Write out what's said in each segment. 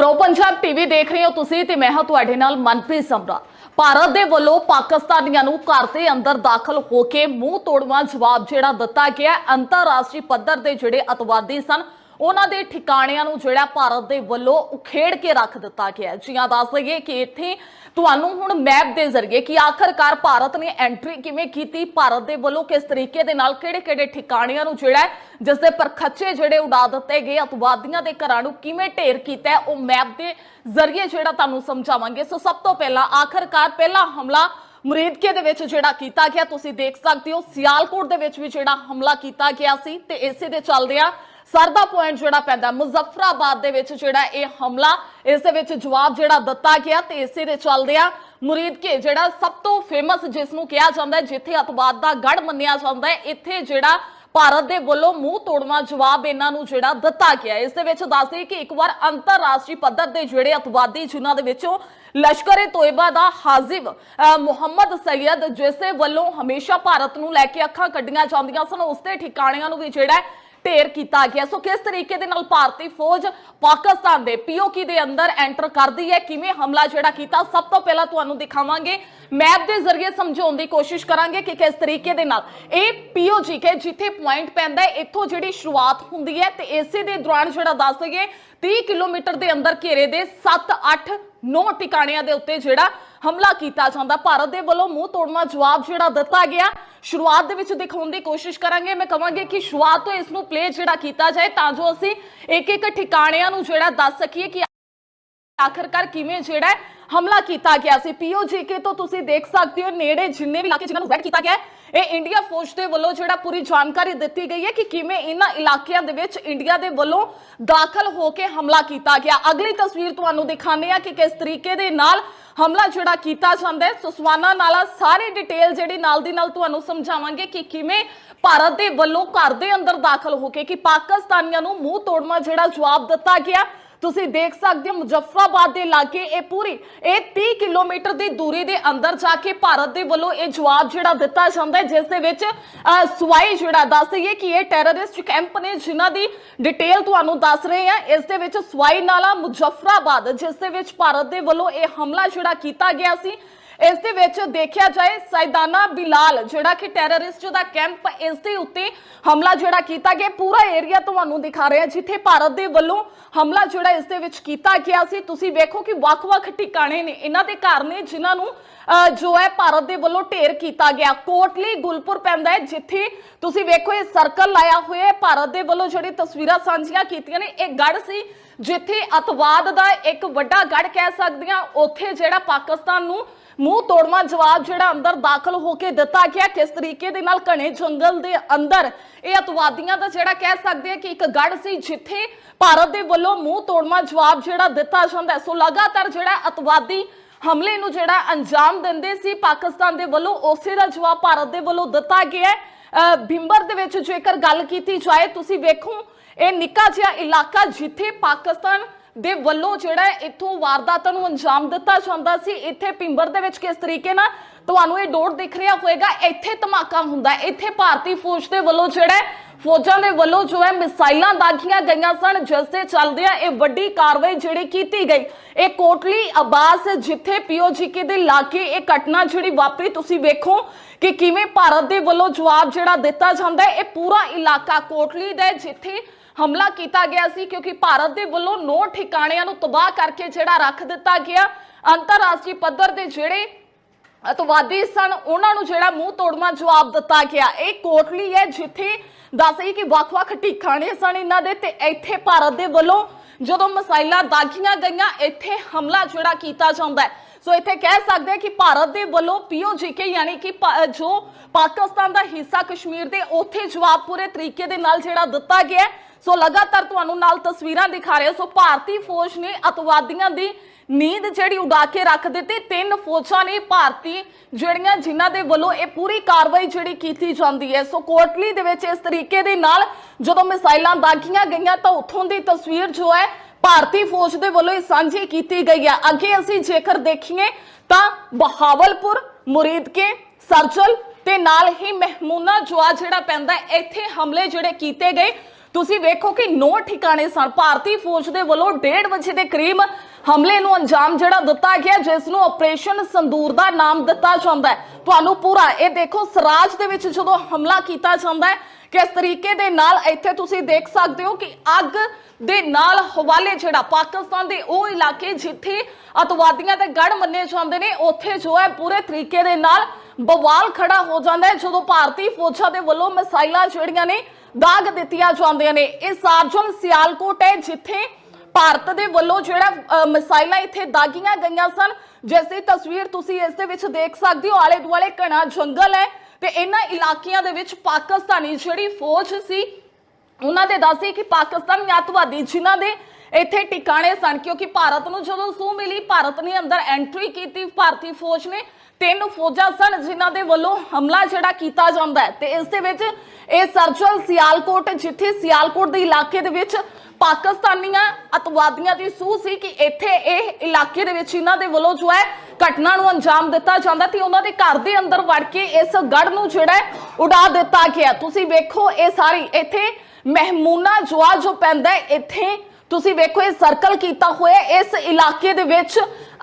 Pro Punjab TV ਦੇਖ ਰਹੇ ਹੋ ਤੁਸੀਂ ਤੇ ਮੈਂ ਹਾਂ ਤੁਹਾਡੇ ਨਾਲ ਮਨਪ੍ਰੀਤ ਸਮਰਾ। ਭਾਰਤ ਦੇ ਵੱਲੋਂ ਪਾਕਿਸਤਾਨੀਆਂ ਨੂੰ ਘਰ ਦੇ ਅੰਦਰ ਦਾਖਲ ਹੋ ਕੇ ਮੂੰਹ ਤੋੜਵਾ ਜਵਾਬ ਜਿਹੜਾ ਦਿੱਤਾ ਗਿਆ ਅੰਤਰਰਾਸ਼ਟਰੀ ਪੱਧਰ ਦੇ ਜਿਹੜੇ ਅਤਵਾਦੀ ਸਨ ਉਹਨਾਂ ਦੇ ਠਿਕਾਣਿਆਂ ਨੂੰ ਜਿਹੜਾ ਭਾਰਤ ਦੇ ਵੱਲੋਂ ਉਖੇੜ ਕੇ ਰੱਖ ਦਿੱਤਾ ਗਿਆ ਜੀ ਹਾਂ ਦੱਸ ਦਈਏ ਕਿ ਇੱਥੇ ਤੁਹਾਨੂੰ ਹੁਣ ਮੈਪ ਦੇ ਜ਼ਰੀਏ ਕਿ ਆਖਰਕਾਰ ਭਾਰਤ ਨੇ ਐਂਟਰੀ ਕਿਵੇਂ ਕੀਤੀ ਭਾਰਤ ਦੇ ਵੱਲੋਂ ਕਿਸ ਤਰੀਕੇ ਦੇ ਨਾਲ ਕਿਹੜੇ-ਕਿਹੜੇ ਠਿਕਾਣਿਆਂ ਨੂੰ ਜਿਹੜਾ ਹੈ, ਜਿਸ ਦੇ ਪਰਖੱਚੇ ਜਿਹੜੇ ਉਡਾ ਦਿੱਤੇ ਗਏ ਅਤਵਾਦੀਆਂ ਦੇ ਘਰਾਂ ਨੂੰ ਕਿਵੇਂ ਢੇਰ ਕੀਤਾ ਉਹ ਮੈਪ ਦੇ ਜ਼ਰੀਏ ਜਿਹੜਾ ਤੁਹਾਨੂੰ ਸਮਝਾਵਾਂਗੇ। ਸੋ ਸਭ ਤੋਂ ਪਹਿਲਾਂ ਆਖਰਕਾਰ ਪਹਿਲਾ ਹਮਲਾ ਮੁਰੀਦਕੇ ਦੇ ਵਿੱਚ ਜਿਹੜਾ ਕੀਤਾ ਗਿਆ ਤੁਸੀਂ ਦੇਖ ਸਕਦੇ ਹੋ ਸਿਆਲਕੋਟ ਦੇ ਵਿੱਚ ਵੀ ਜਿਹੜਾ ਹਮਲਾ ਕੀਤਾ ਗਿਆ ਸੀ ਤੇ ਇਸੇ ਦੇ ਚੱਲਦਿਆਂ ਸਰਦਾ ਪੁਆਇੰਟ ਜਿਹੜਾ ਪੈਂਦਾ ਮੁਜ਼ਫਰਾਬਾਦ ਦੇ ਵਿੱਚ ਜਿਹੜਾ ਇਹ ਹਮਲਾ ਇਸ ਦੇ ਵਿੱਚ ਜਵਾਬ ਜਿਹੜਾ ਦਿੱਤਾ ਗਿਆ ਤੇ ਇਸੇ ਦੇ ਚੱਲਦਿਆਂ ਮੁਰੀਦਕੇ ਜਿਹੜਾ ਸਭ ਤੋਂ ਫੇਮਸ ਜਿਸ ਨੂੰ ਕਿਹਾ ਜਾਂਦਾ ਜਿੱਥੇ ਅਤਵਾਦ ਦਾ ਗੜ ਮੰਨਿਆ ਜਾਂਦਾ ਇੱਥੇ ਜਿਹੜਾ ਭਾਰਤ ਦੇ ਵੱਲੋਂ ਮੂੰਹ ਤੋੜਵਾ ਜਵਾਬ ਇਹਨਾਂ ਨੂੰ ਜਿਹੜਾ ਦਿੱਤਾ ਗਿਆ ਇਸ ਦੇ ਵਿੱਚ ਦੱਸਦੇ ਕਿ ਇੱਕ ਵਾਰ ਅੰਤਰਰਾਸ਼ਟਰੀ ਪੱਧਰ ਦੇ ਜਿਹੜੇ ਅਤਵਾਦੀ ਜਿਨ੍ਹਾਂ ਦੇ ਵਿੱਚੋਂ ਲਸ਼ਕਰ-ਏ ਤੋਇਬਾ ਦਾ ਹਾਜ਼ਿਬ ਅਹ, ਮੁਹੰਮਦ ਸੈਯਦ ਜਿਸ ਵੱਲੋਂ ਹਮੇਸ਼ਾ ਭਾਰਤ ਨੂੰ ਲੈ ਕੇ ਅੱਖਾਂ ਕੱਢੀਆਂ ਜਾਂਦੀਆਂ ਸਨ ਉਸ ਦੇ ਠਿਕਾਣਿਆਂ ਨੂੰ ਵੀ ਜਿਹੜਾ ਢੇਰ ਕੀਤਾ ਗਿਆ। ਸੋ ਕਿਸ ਤਰੀਕੇ ਦੇ ਨਾਲ ਭਾਰਤੀ ਫੌਜ ਪਾਕਿਸਤਾਨ ਦੇ ਪੀਓਕੀ ਦੇ ਅੰਦਰ ਐਂਟਰ ਕਰਦੀ ਹੈ? ਕਿਵੇਂ ਹਮਲਾ ਜਿਹੜਾ ਕੀਤਾ? ਸਭ ਤੋਂ ਪਹਿਲਾਂ ਤੁਹਾਨੂੰ ਦਿਖਾਵਾਂਗੇ। ਮੈਪ ਦੇ ਜ਼ਰੀਏ ਸਮਝਾਉਣ ਦੀ ਕੋਸ਼ਿਸ਼ ਕਰਾਂਗੇ ਕਿ ਕਿਸ ਤਰੀਕੇ ਦੇ ਨਾਲ ਇਹ ਪੀਓਜੀ ਕੇ ਜਿੱਥੇ ਪੁਆਇੰਟ ਪੈਂਦਾ ਹੈ, ਇੱਥੋਂ ਜਿਹੜੀ ਸ਼ੁਰੂਆਤ ਹੁੰਦੀ ਹੈ ਤੇ ਇਸੇ ਦੇ ਦੌਰਾਨ ਜਿਹੜਾ ਦੱਸ ਦਈਏ 30 ਕਿਲੋਮੀਟਰ ਦੇ ਅੰਦਰ ਘੇਰੇ ਦੇ 7 8 9 ਟਿਕਾਣਿਆਂ ਦੇ ਉੱਤੇ ਜਿਹੜਾ ਹਮਲਾ ਕੀਤਾ ਜਾਂਦਾ। ਭਾਰਤ ਦੇ ਵੱਲੋਂ ਮੂੰਹ ਤੋੜਨਾ ਜਵਾਬ ਜਿਹੜਾ ਦਿੱਤਾ ਗਿਆ। ਸ਼ੁਰੂਆਤ ਦੇ ਵਿੱਚ ਦਿਖਾਉਣ ਦੀ ਕੋਸ਼ਿਸ਼ ਕਰਾਂਗੇ। ਮੈਂ ਕਹਾਂਗੀ ਕਿ ਸ਼ੁਰੂਆਤ ਤੋਂ ਇਸ ਨੂੰ ਪਲੇ ਜਿਹੜਾ ਕੀਤਾ ਜਾਏ, ਤਾਂ ਜੋ ਅਸੀਂ ਇੱਕ ਇੱਕ ਠਿਕਾਣਿਆਂ ਨੂੰ ਜਿਹੜਾ ਦੱਸ ਸਕੀਏ ਕਿ ਆਖਰਕਾਰ ਕਿਵੇਂ ਜਿਹੜਾ ਹਮਲਾ ਕੀਤਾ ਗਿਆ ਸੀ। ਪੀਓਜੀਕੇ ਤੋਂ ਤੁਸੀਂ ਦੇਖ ਸਕਦੇ ਹੋ ਨੇੜੇ ਜਿੰਨੇ ਵੀ ਇਲਾਕੇ ਜਿਨ੍ਹਾਂ ਨੂੰ ਰੈਡ ਕੀਤਾ ਗਿਆ ਹੈ, ਇਹ ਇੰਡੀਆ ਫੌਜ ਦੇ ਵੱਲੋਂ ਜਿਹੜਾ ਪੂਰੀ ਜਾਣਕਾਰੀ ਦਿੱਤੀ ਗਈ ਹੈ ਕਿ ਕਿਵੇਂ ਇਹਨਾਂ ਇਲਾਕਿਆਂ ਦੇ ਵਿੱਚ ਇੰਡੀਆ ਦੇ ਵੱਲੋਂ ਦਾਖਲ ਹੋ ਕੇ ਹਮਲਾ ਕੀਤਾ ਗਿਆ। ਅਗਲੀ ਤਸਵੀਰ ਤੁਹਾਨੂੰ ਦਿਖਾਉਂਦੇ ਆ ਕਿ ਕਿਸ ਤਰੀਕੇ ਦੇ ਨਾਲ ਹਮਲਾ ਜਿਹੜਾ ਕੀਤਾ ਜਾਂਦਾ ਹੈ। ਸੁਸਵਾਨਾ ਨਾਲਾ ਸਾਰੀ ਡਿਟੇਲ ਜਿਹੜੀ ਨਾਲ ਦੀ ਨਾਲ ਤੁਹਾਨੂੰ ਸਮਝਾਵਾਂਗੇ ਕਿ ਕਿਵੇਂ ਭਾਰਤ ਦੇ ਵੱਲੋਂ ਘਰ ਦੇ ਅੰਦਰ ਦਾਖਲ ਹੋ ਕੇ ਕਿ ਪਾਕਿਸਤਾਨੀਆਂ ਨੂੰ ਮੂੰਹ ਤੋੜਨਾ ਜਿਹੜਾ ਜਵਾਬ ਦਿੱਤਾ ਗਿਆ। ਤੁਸੀਂ ਦੇਖ ਸਕਦੇ ਹੋ ਮੁਜ਼ੱਫਰਾਬਾਦ ਦੇ ਲਾਗੇ ਇਹ ਪੂਰੀ, ਇਹ 30 ਕਿਲੋਮੀਟਰ ਦੀ ਦੂਰੀ ਦੇ ਅੰਦਰ ਜਾ ਕੇ ਭਾਰਤ ਦੇ ਵੱਲੋਂ ਇਹ ਜਵਾਬ ਜਿਹੜਾ ਦਿੱਤਾ ਜਾਂਦਾ ਹੈ, ਜਿਸ ਦੇ ਵਿੱਚ ਸਵਾਈ ਜਿਹੜਾ ਦੱਸ ਦਈਏ ਕਿ ਇਹ ਟੈਰਰਿਸਟ ਕੈਂਪ ਨੇ ਜਿਨ੍ਹਾਂ ਦੀ ਡਿਟੇਲ ਤੁਹਾਨੂੰ ਦੱਸ ਰਹੇ ਹਾਂ, ਇਸ ਦੇ ਵਿੱਚ ਸਵਾਈ ਨਾਲਾ ਮੁਜ਼ੱਫਰਾਬਾਦ, ਜਿਸ ਦੇ ਵਿੱਚ ਭਾਰਤ ਦੇ ਵੱਲੋਂ ਇਹ ਹਮਲਾ ਜਿਹੜਾ ਕੀਤਾ ਗਿਆ ਸੀ ਇਸ ਦੇ ਵਿੱਚ ਦੇਖਿਆ ਜਾਏ ਸੈਦਾਨਾ ਬਿਲਾਲ ਜਿਹੜਾ ਕਿ ਟੈਰਰਿਸਟ ਦਾ ਕੈਂਪ ਇਸ ਦੇ ਉੱਤੇ ਹਮਲਾ ਜਿਹੜਾ ਕੀਤਾ ਗਿਆ ਪੂਰਾ ਏਰੀਆ ਤੁਹਾਨੂੰ ਦਿਖਾ ਰਿਹਾ ਜਿੱਥੇ ਭਾਰਤ ਦੇ ਵੱਲੋਂ ਹਮਲਾ ਜਿਹੜਾ ਇਸ ਦੇ ਵਿੱਚ ਕੀਤਾ ਗਿਆ ਸੀ। ਤੁਸੀਂ ਵੇਖੋ ਕਿ ਵੱਖ-ਵੱਖ ਟਿਕਾਣੇ ਨੇ ਇਹਨਾਂ ਦੇ ਘਰ ਨੇ ਜਿਨ੍ਹਾਂ ਨੂੰ ਅਹ, ਜੋ ਹੈ ਭਾਰਤ ਦੇ ਵੱਲੋਂ ਢੇਰ ਕੀਤਾ ਗਿਆ। ਕੋਟਲੀ ਗੁਲਪੁਰ ਪੈਂਦਾ ਹੈ ਜਿੱਥੇ ਤੁਸੀਂ ਵੇਖੋ ਇਹ ਸਰਕਲ ਲਾਇਆ ਹੋਇਆ ਹੈ। ਭਾਰਤ ਦੇ ਵੱਲੋਂ ਜਿਹੜੀ ਤਸਵੀਰਾਂ ਸਾਂਝੀਆਂ ਕੀਤੀਆਂ ਨੇ ਇਹ ਗੜ ਸੀ ਜਿੱਥੇ ਅਤਵਾਦ ਦਾ ਇੱਕ ਵੱਡਾ ਗੜ ਕਹਿ ਸਕਦੇ ਹਾਂ, ਉੱਥੇ ਜਿਹੜਾ ਪਾਕਿਸਤਾਨ ਨੂੰ ਮੂੰਹ ਤੋੜਵਾ ਜਵਾਬ ਜਿਹੜਾ ਅੰਦਰ ਦਾਖਲ ਹੋ ਕੇ ਦਿੱਤਾ ਗਿਆ, ਕਿਸ ਤਰੀਕੇ ਦੇ ਨਾਲ ਘਣੇ ਜੰਗਲ ਦੇ ਅੰਦਰ ਇਹ ਅਤਵਾਦੀਆਂ ਦਾ ਜਿਹੜਾ ਕਹਿ ਸਕਦੇ ਆ ਕਿ ਇੱਕ ਗੜ ਸੀ, ਜਿੱਥੇ ਭਾਰਤ ਦੇ ਵੱਲੋਂ ਮੂੰਹ ਤੋੜਵਾ ਜਵਾਬ ਜਿਹੜਾ ਦਿੱਤਾ ਜਾਂਦਾ ਹੈ। ਸੋ ਲਗਾਤਾਰ ਜਿਹੜਾ ਅਤਵਾਦੀ ਹਮਲੇ ਨੂੰ ਜਿਹੜਾ ਅੰਜਾਮ ਦਿੰਦੇ ਸੀ, ਪਾਕਿਸਤਾਨ ਦੇ ਵੱਲੋਂ ਉਸੇ ਦਾ ਜਵਾਬ ਭਾਰਤ ਦੇ ਵੱਲੋਂ ਦਿੱਤਾ ਗਿਆ ਹੈ ਅਹ ਦੇ ਵਿੱਚ ਜੇਕਰ ਗੱਲ ਕੀਤੀ ਜਾਏ, ਤੁਸੀਂ ਵੇਖੋ, ਇਹ ਨਿੱਕਾ ਜਿਹਾ ਇਲਾਕਾ ਜਿੱਥੇ ਪਾਕਿਸਤਾਨ ਦੇ ਵੱਲੋਂ ਜਿਹੜਾ ਇੱਥੋਂ ਵਾਰਦਾਤਾਂ ਨੂੰ ਅੰਜਾਮ ਦਿੱਤਾ ਜਾਂਦਾ ਸੀ। ਇੱਥੇ ਪਿੰਬਰ ਦੇ ਵਿੱਚ ਕਿਸ ਤਰੀਕੇ ਨਾਲ ਤੁਹਾਨੂੰ ਇਹ ਡੋਟ ਦਿਖ ਰਿਹਾ ਹੋਵੇਗਾ? ਇੱਥੇ ਧਮਾਕਾ ਹੁੰਦਾ ਇੱਥੇ ਭਾਰਤੀ ਫੌਜ ਦੇ ਵੱਲੋਂ ਜਿਹੜਾ ਫੌਜਾਂ ਦੇ ਵੱਲੋਂ ਜੋ ਹੈ ਮਿਸਾਈਲਾਂ ਦਾਗੀਆਂ ਗਈਆਂ ਸਨ, ਜਿਸ ਦੇ ਚੱਲਦਿਆਂ ਇਹ ਵੱਡੀ ਕਾਰਵਾਈ ਜਿਹੜੀ ਕੀਤੀ ਗਈ। ਇਹ ਕੋਟਲੀ ਆਬਾਸ ਜਿੱਥੇ ਪੀਓਜੀਕੇ ਦੇ ਲਾਗੇ ਇਹ ਘਟਨਾ ਜਿਹੜੀ ਵਾਪਰੀ, ਤੁਸੀਂ ਵੇਖੋ ਕਿ ਕਿਵੇਂ ਭਾਰਤ ਦੇ ਵੱਲੋਂ ਜਵਾਬ ਜਿਹੜਾ ਦਿੱਤਾ ਜਾਂਦਾ ਹੈ, ਇਹ ਪੂਰਾ ਇਲਾਕਾ ਕੋਟਲੀ ਦਾ ਜਿੱਥੇ ਹਮਲਾ ਕੀਤਾ ਗਿਆ ਸੀ, ਕਿਉਂਕਿ ਭਾਰਤ ਦੇ ਵੱਲੋਂ ਨੌ ਠਿਕਾਣਿਆਂ ਨੂੰ ਤਬਾਹ ਕਰਕੇ ਜਿਹੜਾ ਰੱਖ ਦਿੱਤਾ ਗਿਆ। ਅੰਤਰਰਾਸ਼ਟਰੀ ਪੱਧਰ ਦੇ ਜਿਹੜੇ ਅਤਵਾਦੀ ਸਨ। ਉਹਨਾਂ ਨੂੰ ਜਿਹੜਾ ਮੂੰਹ ਤੋੜਵਾ ਜਵਾਬ ਦਿੱਤਾ ਗਿਆ। ਇਹ ਕੋਟਲੀ ਹੈ ਜਿੱਥੇ ਦੱਸਈ ਕਿ ਵੱਖ-ਵੱਖ ਠਿਕਾਣੇ ਸਨ ਇਹਨਾਂ ਦੇ ਤੇ ਇੱਥੇ ਭਾਰਤ ਦੇ ਵੱਲੋਂ ਜਦੋਂ ਮਿਸਾਈਲਾਂ ਦਾਗੀਆਂ ਗਈਆਂ, ਇੱਥੇ ਹਮਲਾ ਜਿਹੜਾ ਕੀਤਾ ਜਾਂਦਾ ਹੈ। ਸੋ ਇੱਥੇ ਕਹਿ ਸਕਦੇ ਹਾਂ ਕਿ ਭਾਰਤ ਦੇ ਵੱਲੋਂ ਪੀਓਜੀਕੇ ਯਾਨੀ ਕਿ ਜੋ ਪਾਕਿਸਤਾਨ ਦਾ ਹਿੱਸਾ ਕਸ਼ਮੀਰ ਦੇ ਉੱਥੇ ਜਵਾਬ ਪੂਰੇ ਤਰੀਕੇ ਦੇ ਨਾਲ ਜਿਹੜਾ ਦਿੱਤਾ ਗਿਆ ਸੋ ਲਗਾਤਾਰ ਤੁਹਾਨੂੰ ਨਾਲ ਤਸਵੀਰਾਂ ਦਿਖਾ ਰਹੇ। ਸੋ ਭਾਰਤੀ ਫੌਜ ਨੇ ਅਤਵਾਦੀਆਂ ਦੀ ਨੀਂਦ ਜਿਹੜੀ ਉਡਾ ਕੇ ਰੱਖ ਦਿੱਤੀ, ਤਿੰਨ ਫੌਜਾਂ ਨੇ ਭਾਰਤੀ ਜਿਹੜੀਆਂ ਜਿਨ੍ਹਾਂ ਦੇ ਵੱਲੋਂ ਇਹ ਪੂਰੀ ਕਾਰਵਾਈ ਜਿਹੜੀ ਕੀਤੀ ਜਾਂਦੀ ਹੈ। ਸੋ ਕੋਟਲੀ ਦੇ ਵਿੱਚ ਇਸ ਤਰੀਕੇ ਦੇ ਨਾਲ ਜਦੋਂ ਮਿਸਾਈਲਾਂ ਦਾਗੀਆਂ ਗਈਆਂ ਤਾਂ ਉੱਥੋਂ ਦੀ ਤਸਵੀਰ ਜੋ ਹੈ ਭਾਰਤੀ ਫੌਜ ਦੇ ਵੱਲੋਂ ਇਹ ਸਾਂਝੀ ਕੀਤੀ ਗਈ ਹੈ। ਅੱਗੇ ਅਸੀਂ ਜੇਕਰ ਦੇਖੀਏ ਤਾਂ ਬਹਾਵਲਪੁਰ, ਮੁਰੀਦਕੇ, ਸਰਜਲ ਤੇ ਨਾਲ ਹੀ ਮਹਿਮੂਨਾ ਜਵਾ ਜਿਹੜਾ ਪੈਂਦਾ ਇੱਥੇ ਹਮਲੇ ਜਿਹੜੇ ਕੀਤੇ ਗਏ। ਤੁਸੀਂ ਵੇਖੋ ਕਿ ਨੌ ਠਿਕਾਣੇ ਸਨ। ਭਾਰਤੀ ਫੌਜ ਦੇ ਵੱਲੋਂ 1:30 ਵਜੇ ਦੇ ਕਰੀਬ ਹਮਲੇ ਨੂੰ ਅੰਜਾਮ ਜਿਹੜਾ ਦਿੱਤਾ ਗਿਆ, ਜਿਸ ਨੂੰ ਆਪਰੇਸ਼ਨ ਸੰਦੂਰ ਦਾ ਨਾਮ ਦਿੱਤਾ ਜਾਂਦਾ ਹੈ। ਤੁਹਾਨੂੰ ਪੂਰਾ ਇਹ ਦੇਖੋ, ਸਰਾਜ ਦੇ ਵਿੱਚ ਜਦੋਂ ਹਮਲਾ ਕੀਤਾ ਜਾਂਦਾ ਹੈ, ਕਿਸ ਤਰੀਕੇ ਦੇ ਨਾਲ ਇੱਥੇ ਤੁਸੀਂ ਦੇਖ ਸਕਦੇ ਹੋ ਕਿ ਅੱਗ ਦੇ ਨਾਲ ਹਵਾਲੇ ਜਿਹੜਾ ਪਾਕਿਸਤਾਨ ਦੇ ਉਹ ਇਲਾਕੇ ਜਿੱਥੇ ਅਤਵਾਦੀਆਂ ਦੇ ਗੜ ਮੰਨੇ ਜਾਂਦੇ ਨੇ, ਉੱਥੇ ਜੋ ਹੈ ਪੂਰੇ ਤਰੀਕੇ ਦੇ ਨਾਲ ਬਵਾਲ ਖੜਾ ਹੋ ਜਾਂਦਾ ਹੈ, ਜਦੋਂ ਭਾਰਤੀ ਫੌਜਾਂ ਦੇ ਵੱਲੋਂ ਮਿਸਾਈਲਾਂ ਜਿਹੜੀਆਂ ਨੇ ਦਾਗ ਦਿੱਤੀਆਂ ਜਾਂਦੀਆਂ ਨੇ। ਇਹ ਸਾਰਜਨ ਸਿਆਲਕੋਟ ਹੈ, ਜਿੱਥੇ ਭਾਰਤ ਦੇ ਵੱਲੋਂ ਜਿਹੜਾ ਮਿਸਾਈਲਾਂ ਇੱਥੇ ਦਾਗੀਆਂ ਗਈਆਂ ਸਨ, ਜਿਸ ਦੀ ਤਸਵੀਰ ਤੁਸੀਂ ਇਸ ਦੇ ਵਿੱਚ ਦੇਖ ਸਕਦੇ ਹੋ। ਆਲੇ ਦੁਆਲੇ ਘਣਾ ਜੰਗਲ ਹੈ ਤੇ ਇਹਨਾਂ ਇਲਾਕਿਆਂ ਦੇ ਵਿੱਚ ਪਾਕਿਸਤਾਨੀ ਜਿਹੜੀ ਫੌਜ ਸੀ, ਉਹਨਾਂ ਦੇ ਦੱਸੇ ਕਿ ਪਾਕਿਸਤਾਨੀ ਅੱਤਵਾਦੀ ਜਿਨ੍ਹਾਂ ਦੇ ਇੱਥੇ ਟਿਕਾਣੇ ਸਨ, ਕਿਉਂਕਿ ਭਾਰਤ ਨੂੰ ਜਦੋਂ ਸੂਹ ਮਿਲੀ, ਭਾਰਤ ਨੇ ਅੰਦਰ ਐਂਟਰੀ ਕੀਤੀ, ਭਾਰਤੀ ਫੌਜ ਨੇ ਤਿੰਨ ਫੌਜਾਂ ਸਨ ਜਿਨ੍ਹਾਂ ਦੇ ਵੱਲੋਂ ਹਮਲਾ ਜਿਹੜਾ ਕੀਤਾ ਜਾਂਦਾ ਹੈ। ਤੇ ਇਸ ਦੇ ਵਿੱਚ ਇਹ ਸਰਜਲ ਸਿਆਲਕੋਟ, ਜਿੱਥੇ ਸਿਆਲਕੋਟ ਦੇ ਇਲਾਕੇ ਦੇ ਵਿੱਚ ਪਾਕਿਸਤਾਨੀਆਂ ਅਤਵਾਦੀਆਂ ਦੀ ਸੂਹ ਸੀ ਕਿ ਇੱਥੇ ਇਹ ਇਲਾਕੇ ਦੇ ਵਿੱਚ ਇਹਨਾਂ ਦੇ ਵੱਲੋਂ ਜੋ ਹੈ ਘਟਨਾ ਨੂੰ ਅੰਜਾਮ ਦਿੱਤਾ ਜਾਂਦਾ ਤੇ ਉਹਨਾਂ ਦੇ ਘਰ ਦੇ ਅੰਦਰ ਵੜ ਕੇ ਇਸ ਗੜ ਨੂੰ ਜਿਹੜਾ ਉਡਾ ਦਿੱਤਾ ਗਿਆ। ਤੁਸੀਂ ਵੇਖੋ ਇਹ ਸਾਰੀ ਇੱਥੇ ਮਹਿਮੂਨਾ ਜਵਾ ਜੋ ਪੈਂਦਾ ਇੱਥੇ ਤੁਸੀਂ ਵੇਖੋ ਇਹ ਸਰਕਲ ਕੀਤਾ ਹੋਇਆ ਇਸ ਇਲਾਕੇ ਦੇ ਵਿੱਚ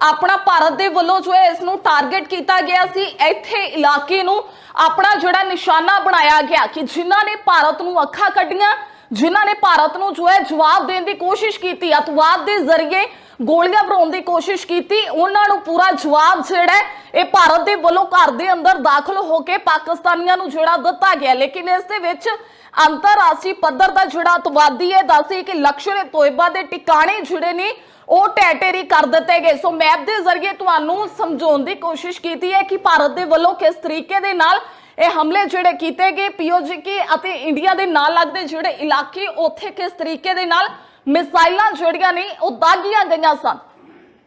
ਆਪਣਾ ਭਾਰਤ ਦੇ ਵੱਲੋਂ ਜੋ ਹੈ ਇਸ ਨੂੰ ਟਾਰਗੇਟ ਕੀਤਾ ਗਿਆ ਸੀ। ਇੱਥੇ ਇਲਾਕੇ ਨੂੰ ਆਪਣਾ ਜਿਹੜਾ ਨਿਸ਼ਾਨਾ ਬਣਾਇਆ ਗਿਆ ਕਿ ਜਿਨ੍ਹਾਂ ਨੇ ਭਾਰਤ ਨੂੰ ਅੱਖਾਂ ਕੱਢੀਆਂ ਜਿਨ੍ਹਾਂ ਨੇ ਭਾਰਤ ਨੂੰ ਜੋ ਹੈ ਜਵਾਬ ਦੇਣ ਦੀ ਕੋਸ਼ਿਸ਼ ਕੀਤੀ, ਅਤਵਾਦ ਦੇ ਜ਼ਰੀਏ ਗੋਲੀਆਂ ਭਰਾਉਣ ਦੀ ਕੋਸ਼ਿਸ਼ ਕੀਤੀ, ਉਹਨਾਂ ਨੂੰ ਪੂਰਾ ਜਵਾਬ ਜਿਹੜਾ ਇਹ ਭਾਰਤ ਦੇ ਵੱਲੋਂ ਘਰ ਦੇ ਅੰਦਰ ਦਾਖਲ ਹੋ ਕੇ ਪਾਕਿਸਤਾਨੀਆਂ ਨੂੰ ਜਿਹੜਾ ਦਿੱਤਾ ਗਿਆ। ਲੇਕਿਨ ਇਸ ਦੇ ਵਿੱਚ ਅੰਤਰਰਾਸ਼ਟਰੀ ਪੱਧਰ ਦਾ ਜਿਹੜਾ ਅਤਵਾਦੀ ਹੈ, ਦੱਸੇ ਕਿ ਲਕਸ਼ਰ ਤੋਇਬਾ ਦੇ ਟਿਕਾਣੇ ਜਿਹੜੇ ਨੇ, ਉਹ ਟੈਟੇਰੀ ਕਰ ਦਿੱਤੇ ਗਏ। ਸੋ ਮੈਪ ਦੇ ਜ਼ਰੀਏ ਤੁਹਾਨੂੰ ਸਮਝਾਉਣ ਦੀ ਕੋਸ਼ਿਸ਼ ਕੀਤੀ ਹੈ ਕਿ ਭਾਰਤ ਦੇ ਵੱਲੋਂ ਕਿਸ ਤਰੀਕੇ ਦੇ ਨਾਲ ਇਹ ਹਮਲੇ ਜਿਹੜੇ ਕੀਤੇ ਗਏ ਪੀਓਜੀਕੇ ਅਤੇ ਇੰਡੀਆ ਦੇ ਨਾਲ ਲੱਗਦੇ ਜਿਹੜੇ ਇਲਾਕੇ, ਉੱਥੇ ਕਿਸ ਤਰੀਕੇ ਦੇ ਨਾਲ ਮਿਸਾਈਲਾਂ ਜਿਹੜੀਆਂ ਨੇ, ਉਹ ਦਾਗੀਆਂ ਗਈਆਂ ਸਨ।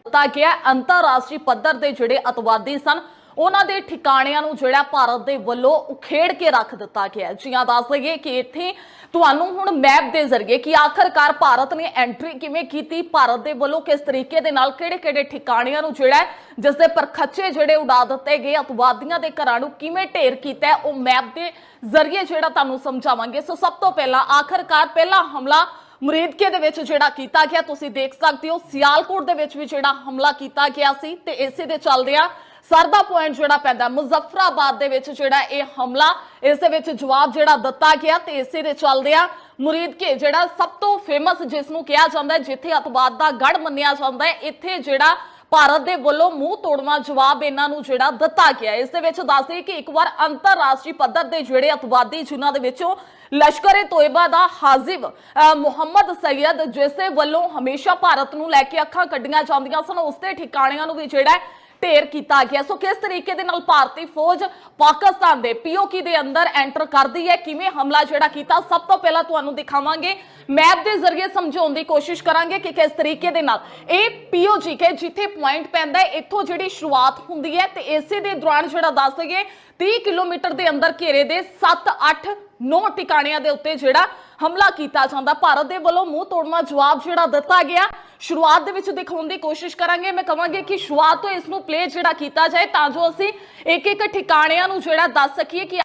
ਤਾਂ ਗਿਆ ਅੰਤਰਰਾਸ਼ਟਰੀ ਪੱਧਰ ਦੇ ਜਿਹੜੇ ਅਤਵਾਦੀ ਸਨ, ਉਹਨਾਂ ਦੇ ਠਿਕਾਣਿਆਂ ਨੂੰ ਜਿਹੜਾ ਭਾਰਤ ਦੇ ਵੱਲੋਂ ਉਖੇੜ ਕੇ ਰੱਖ ਦਿੱਤਾ ਗਿਆ ਜੀ ਜੀਆਂ ਦੱਸ ਲਈਏ ਕਿ ਇੱਥੇ ਤੁਹਾਨੂੰ ਹੁਣ ਮੈਪ ਦੇ ਜ਼ਰੀਏ ਕਿ ਆਖਰਕਾਰ ਭਾਰਤ ਨੇ ਐਂਟਰੀ ਕਿਵੇਂ ਕੀਤੀ ਭਾਰਤ ਦੇ ਵੱਲੋਂ ਕਿਸ ਤਰੀਕੇ ਦੇ ਨਾਲ ਕਿਹੜੇ-ਕਿਹੜੇ ਠਿਕਾਣਿਆਂ ਨੂੰ ਜਿਹੜਾ ਹੈ, ਜਿਸ ਦੇ ਪਰਖੱਚੇ ਜਿਹੜੇ ਉਡਾ ਦਿੱਤੇ ਗਏ ਅਤਵਾਦੀਆਂ ਦੇ ਘਰਾਂ ਨੂੰ ਕਿਵੇਂ ਢੇਰ ਕੀਤਾ ਉਹ ਮੈਪ ਦੇ ਜ਼ਰੀਏ ਜਿਹੜਾ ਤੁਹਾਨੂੰ ਸਮਝਾਵਾਂਗੇ। ਸੋ ਸਭ ਤੋਂ ਪਹਿਲਾਂ ਆਖਰਕਾਰ ਪਹਿਲਾ ਹਮਲਾ ਮੁਰੀਦਕੇ ਦੇ ਵਿੱਚ ਜਿਹੜਾ ਕੀਤਾ ਗਿਆ ਤੁਸੀਂ ਦੇਖ ਸਕਦੇ ਹੋ ਸਿਆਲਕੋਟ ਦੇ ਵਿੱਚ ਵੀ ਜਿਹੜਾ ਹਮਲਾ ਕੀਤਾ ਗਿਆ ਸੀ ਤੇ ਇਸੇ ਦੇ ਚੱਲਦਿਆਂ ਸਰਦਾ ਪੁਆਇੰਟ ਜਿਹੜਾ ਪੈਂਦਾ ਮੁਜ਼ੱਫਰਾਬਾਦ ਦੇ ਵਿੱਚ ਜਿਹੜਾ ਇਹ ਹਮਲਾ ਇਸ ਦੇ ਵਿੱਚ ਜਵਾਬ ਜਿਹੜਾ ਦਿੱਤਾ ਗਿਆ ਤੇ ਇਸੇ ਦੇ ਚੱਲਦਿਆਂ ਮੁਰੀਦਕੇ ਜਿਹੜਾ ਸਭ ਤੋਂ ਫੇਮਸ ਜਿਸ ਨੂੰ ਕਿਹਾ ਜਾਂਦਾ ਜਿੱਥੇ ਅਤਵਾਦ ਦਾ ਗੜ ਮੰਨਿਆ ਜਾਂਦਾ ਹੈ ਇੱਥੇ ਜਿਹੜਾ ਭਾਰਤ ਦੇ ਵੱਲੋਂ ਮੂੰਹ ਤੋੜਵਾ ਜਵਾਬ ਇਹਨਾਂ ਨੂੰ ਜਿਹੜਾ ਦਿੱਤਾ ਗਿਆ। ਇਸ ਦੇ ਵਿੱਚ ਦੱਸਦੇ ਕਿ ਇੱਕ ਵਾਰ ਅੰਤਰਰਾਸ਼ਟਰੀ ਪੱਧਰ ਦੇ ਜਿਹੜੇ ਅਤਵਾਦੀ ਜਿਨ੍ਹਾਂ ਦੇ ਵਿੱਚੋਂ ਲਸ਼ਕਰੇ ਤੋਇਬਾ ਦਾ ਹਾਜ਼ਿਬ ਅਹ, ਮੁਹੰਮਦ ਸੈਯਦ ਜਿਸ ਦੇ ਵੱਲੋਂ ਹਮੇਸ਼ਾ ਭਾਰਤ ਨੂੰ ਲੈ ਕੇ ਅੱਖਾਂ ਕੱਢੀਆਂ ਜਾਂਦੀਆਂ ਸਨ ਉਸ ਦੇ ਠਿਕਾਣਿਆਂ ਨੂੰ ਵੀ ਜਿਹੜਾ ਢੇਰ ਕੀਤਾ ਗਿਆ। ਸੋ ਕਿਸ ਤਰੀਕੇ ਦੇ ਨਾਲ ਭਾਰਤੀ ਫੌਜ ਪਾਕਿਸਤਾਨ ਦੇ ਪੀਓਕੀ ਦੇ ਅੰਦਰ ਐਂਟਰ ਕਰਦੀ ਹੈ? ਕਿਵੇਂ ਹਮਲਾ ਜਿਹੜਾ ਕੀਤਾ? ਸਭ ਤੋਂ ਪਹਿਲਾਂ ਤੁਹਾਨੂੰ ਦਿਖਾਵਾਂਗੇ। ਮੈਪ ਦੇ ਜ਼ਰੀਏ ਸਮਝਾਉਣ ਦੀ ਕੋਸ਼ਿਸ਼ ਕਰਾਂਗੇ ਕਿ ਕਿਸ ਤਰੀਕੇ ਦੇ ਨਾਲ। ਇਹ ਪੀਓਜੀ ਕੇ ਜਿੱਥੇ ਪੁਆਇੰਟ ਪੈਂਦਾ ਹੈ, ਇੱਥੋਂ ਜਿਹੜੀ ਸ਼ੁਰੂਆਤ ਹੁੰਦੀ ਹੈ ਤੇ ਇਸੇ ਦੇ ਦੌਰਾਨ ਜਿਹੜਾ ਦੱਸ ਦਈਏ 30 ਕਿਲੋਮੀਟਰ ਦੇ ਅੰਦਰ ਘੇਰੇ ਦੇ 7 8 9 ਟਿਕਾਣਿਆਂ ਦੇ ਉੱਤੇ ਜਿਹੜਾ ਹਮਲਾ ਕੀਤਾ ਜਾਂਦਾ। ਭਾਰਤ ਦੇ ਵੱਲੋਂ ਮੂੰਹ ਤੋੜਵਾ ਜਵਾਬ ਜਿਹੜਾ ਦਿੱਤਾ ਗਿਆ। ਸ਼ੁਰੂਆਤ ਦੇ ਵਿੱਚ ਦਿਖਾਉਣ ਦੀ ਕੋਸ਼ਿਸ਼ ਕਰਾਂਗੇ। ਮੈਂ ਕਹਾਂਗੀ ਕਿ ਸ਼ੁਰੂਆਤ ਤੋਂ ਇਸ ਨੂੰ ਪਲੇ ਜਿਹੜਾ ਕੀਤਾ ਜਾਏ ਤਾਂ ਜੋ ਅਸੀਂ ਇੱਕ ਇੱਕ ਠਿਕਾਣਿਆਂ ਨੂੰ ਜਿਹੜਾ ਦੱਸ ਸਕੀਏ ਕਿ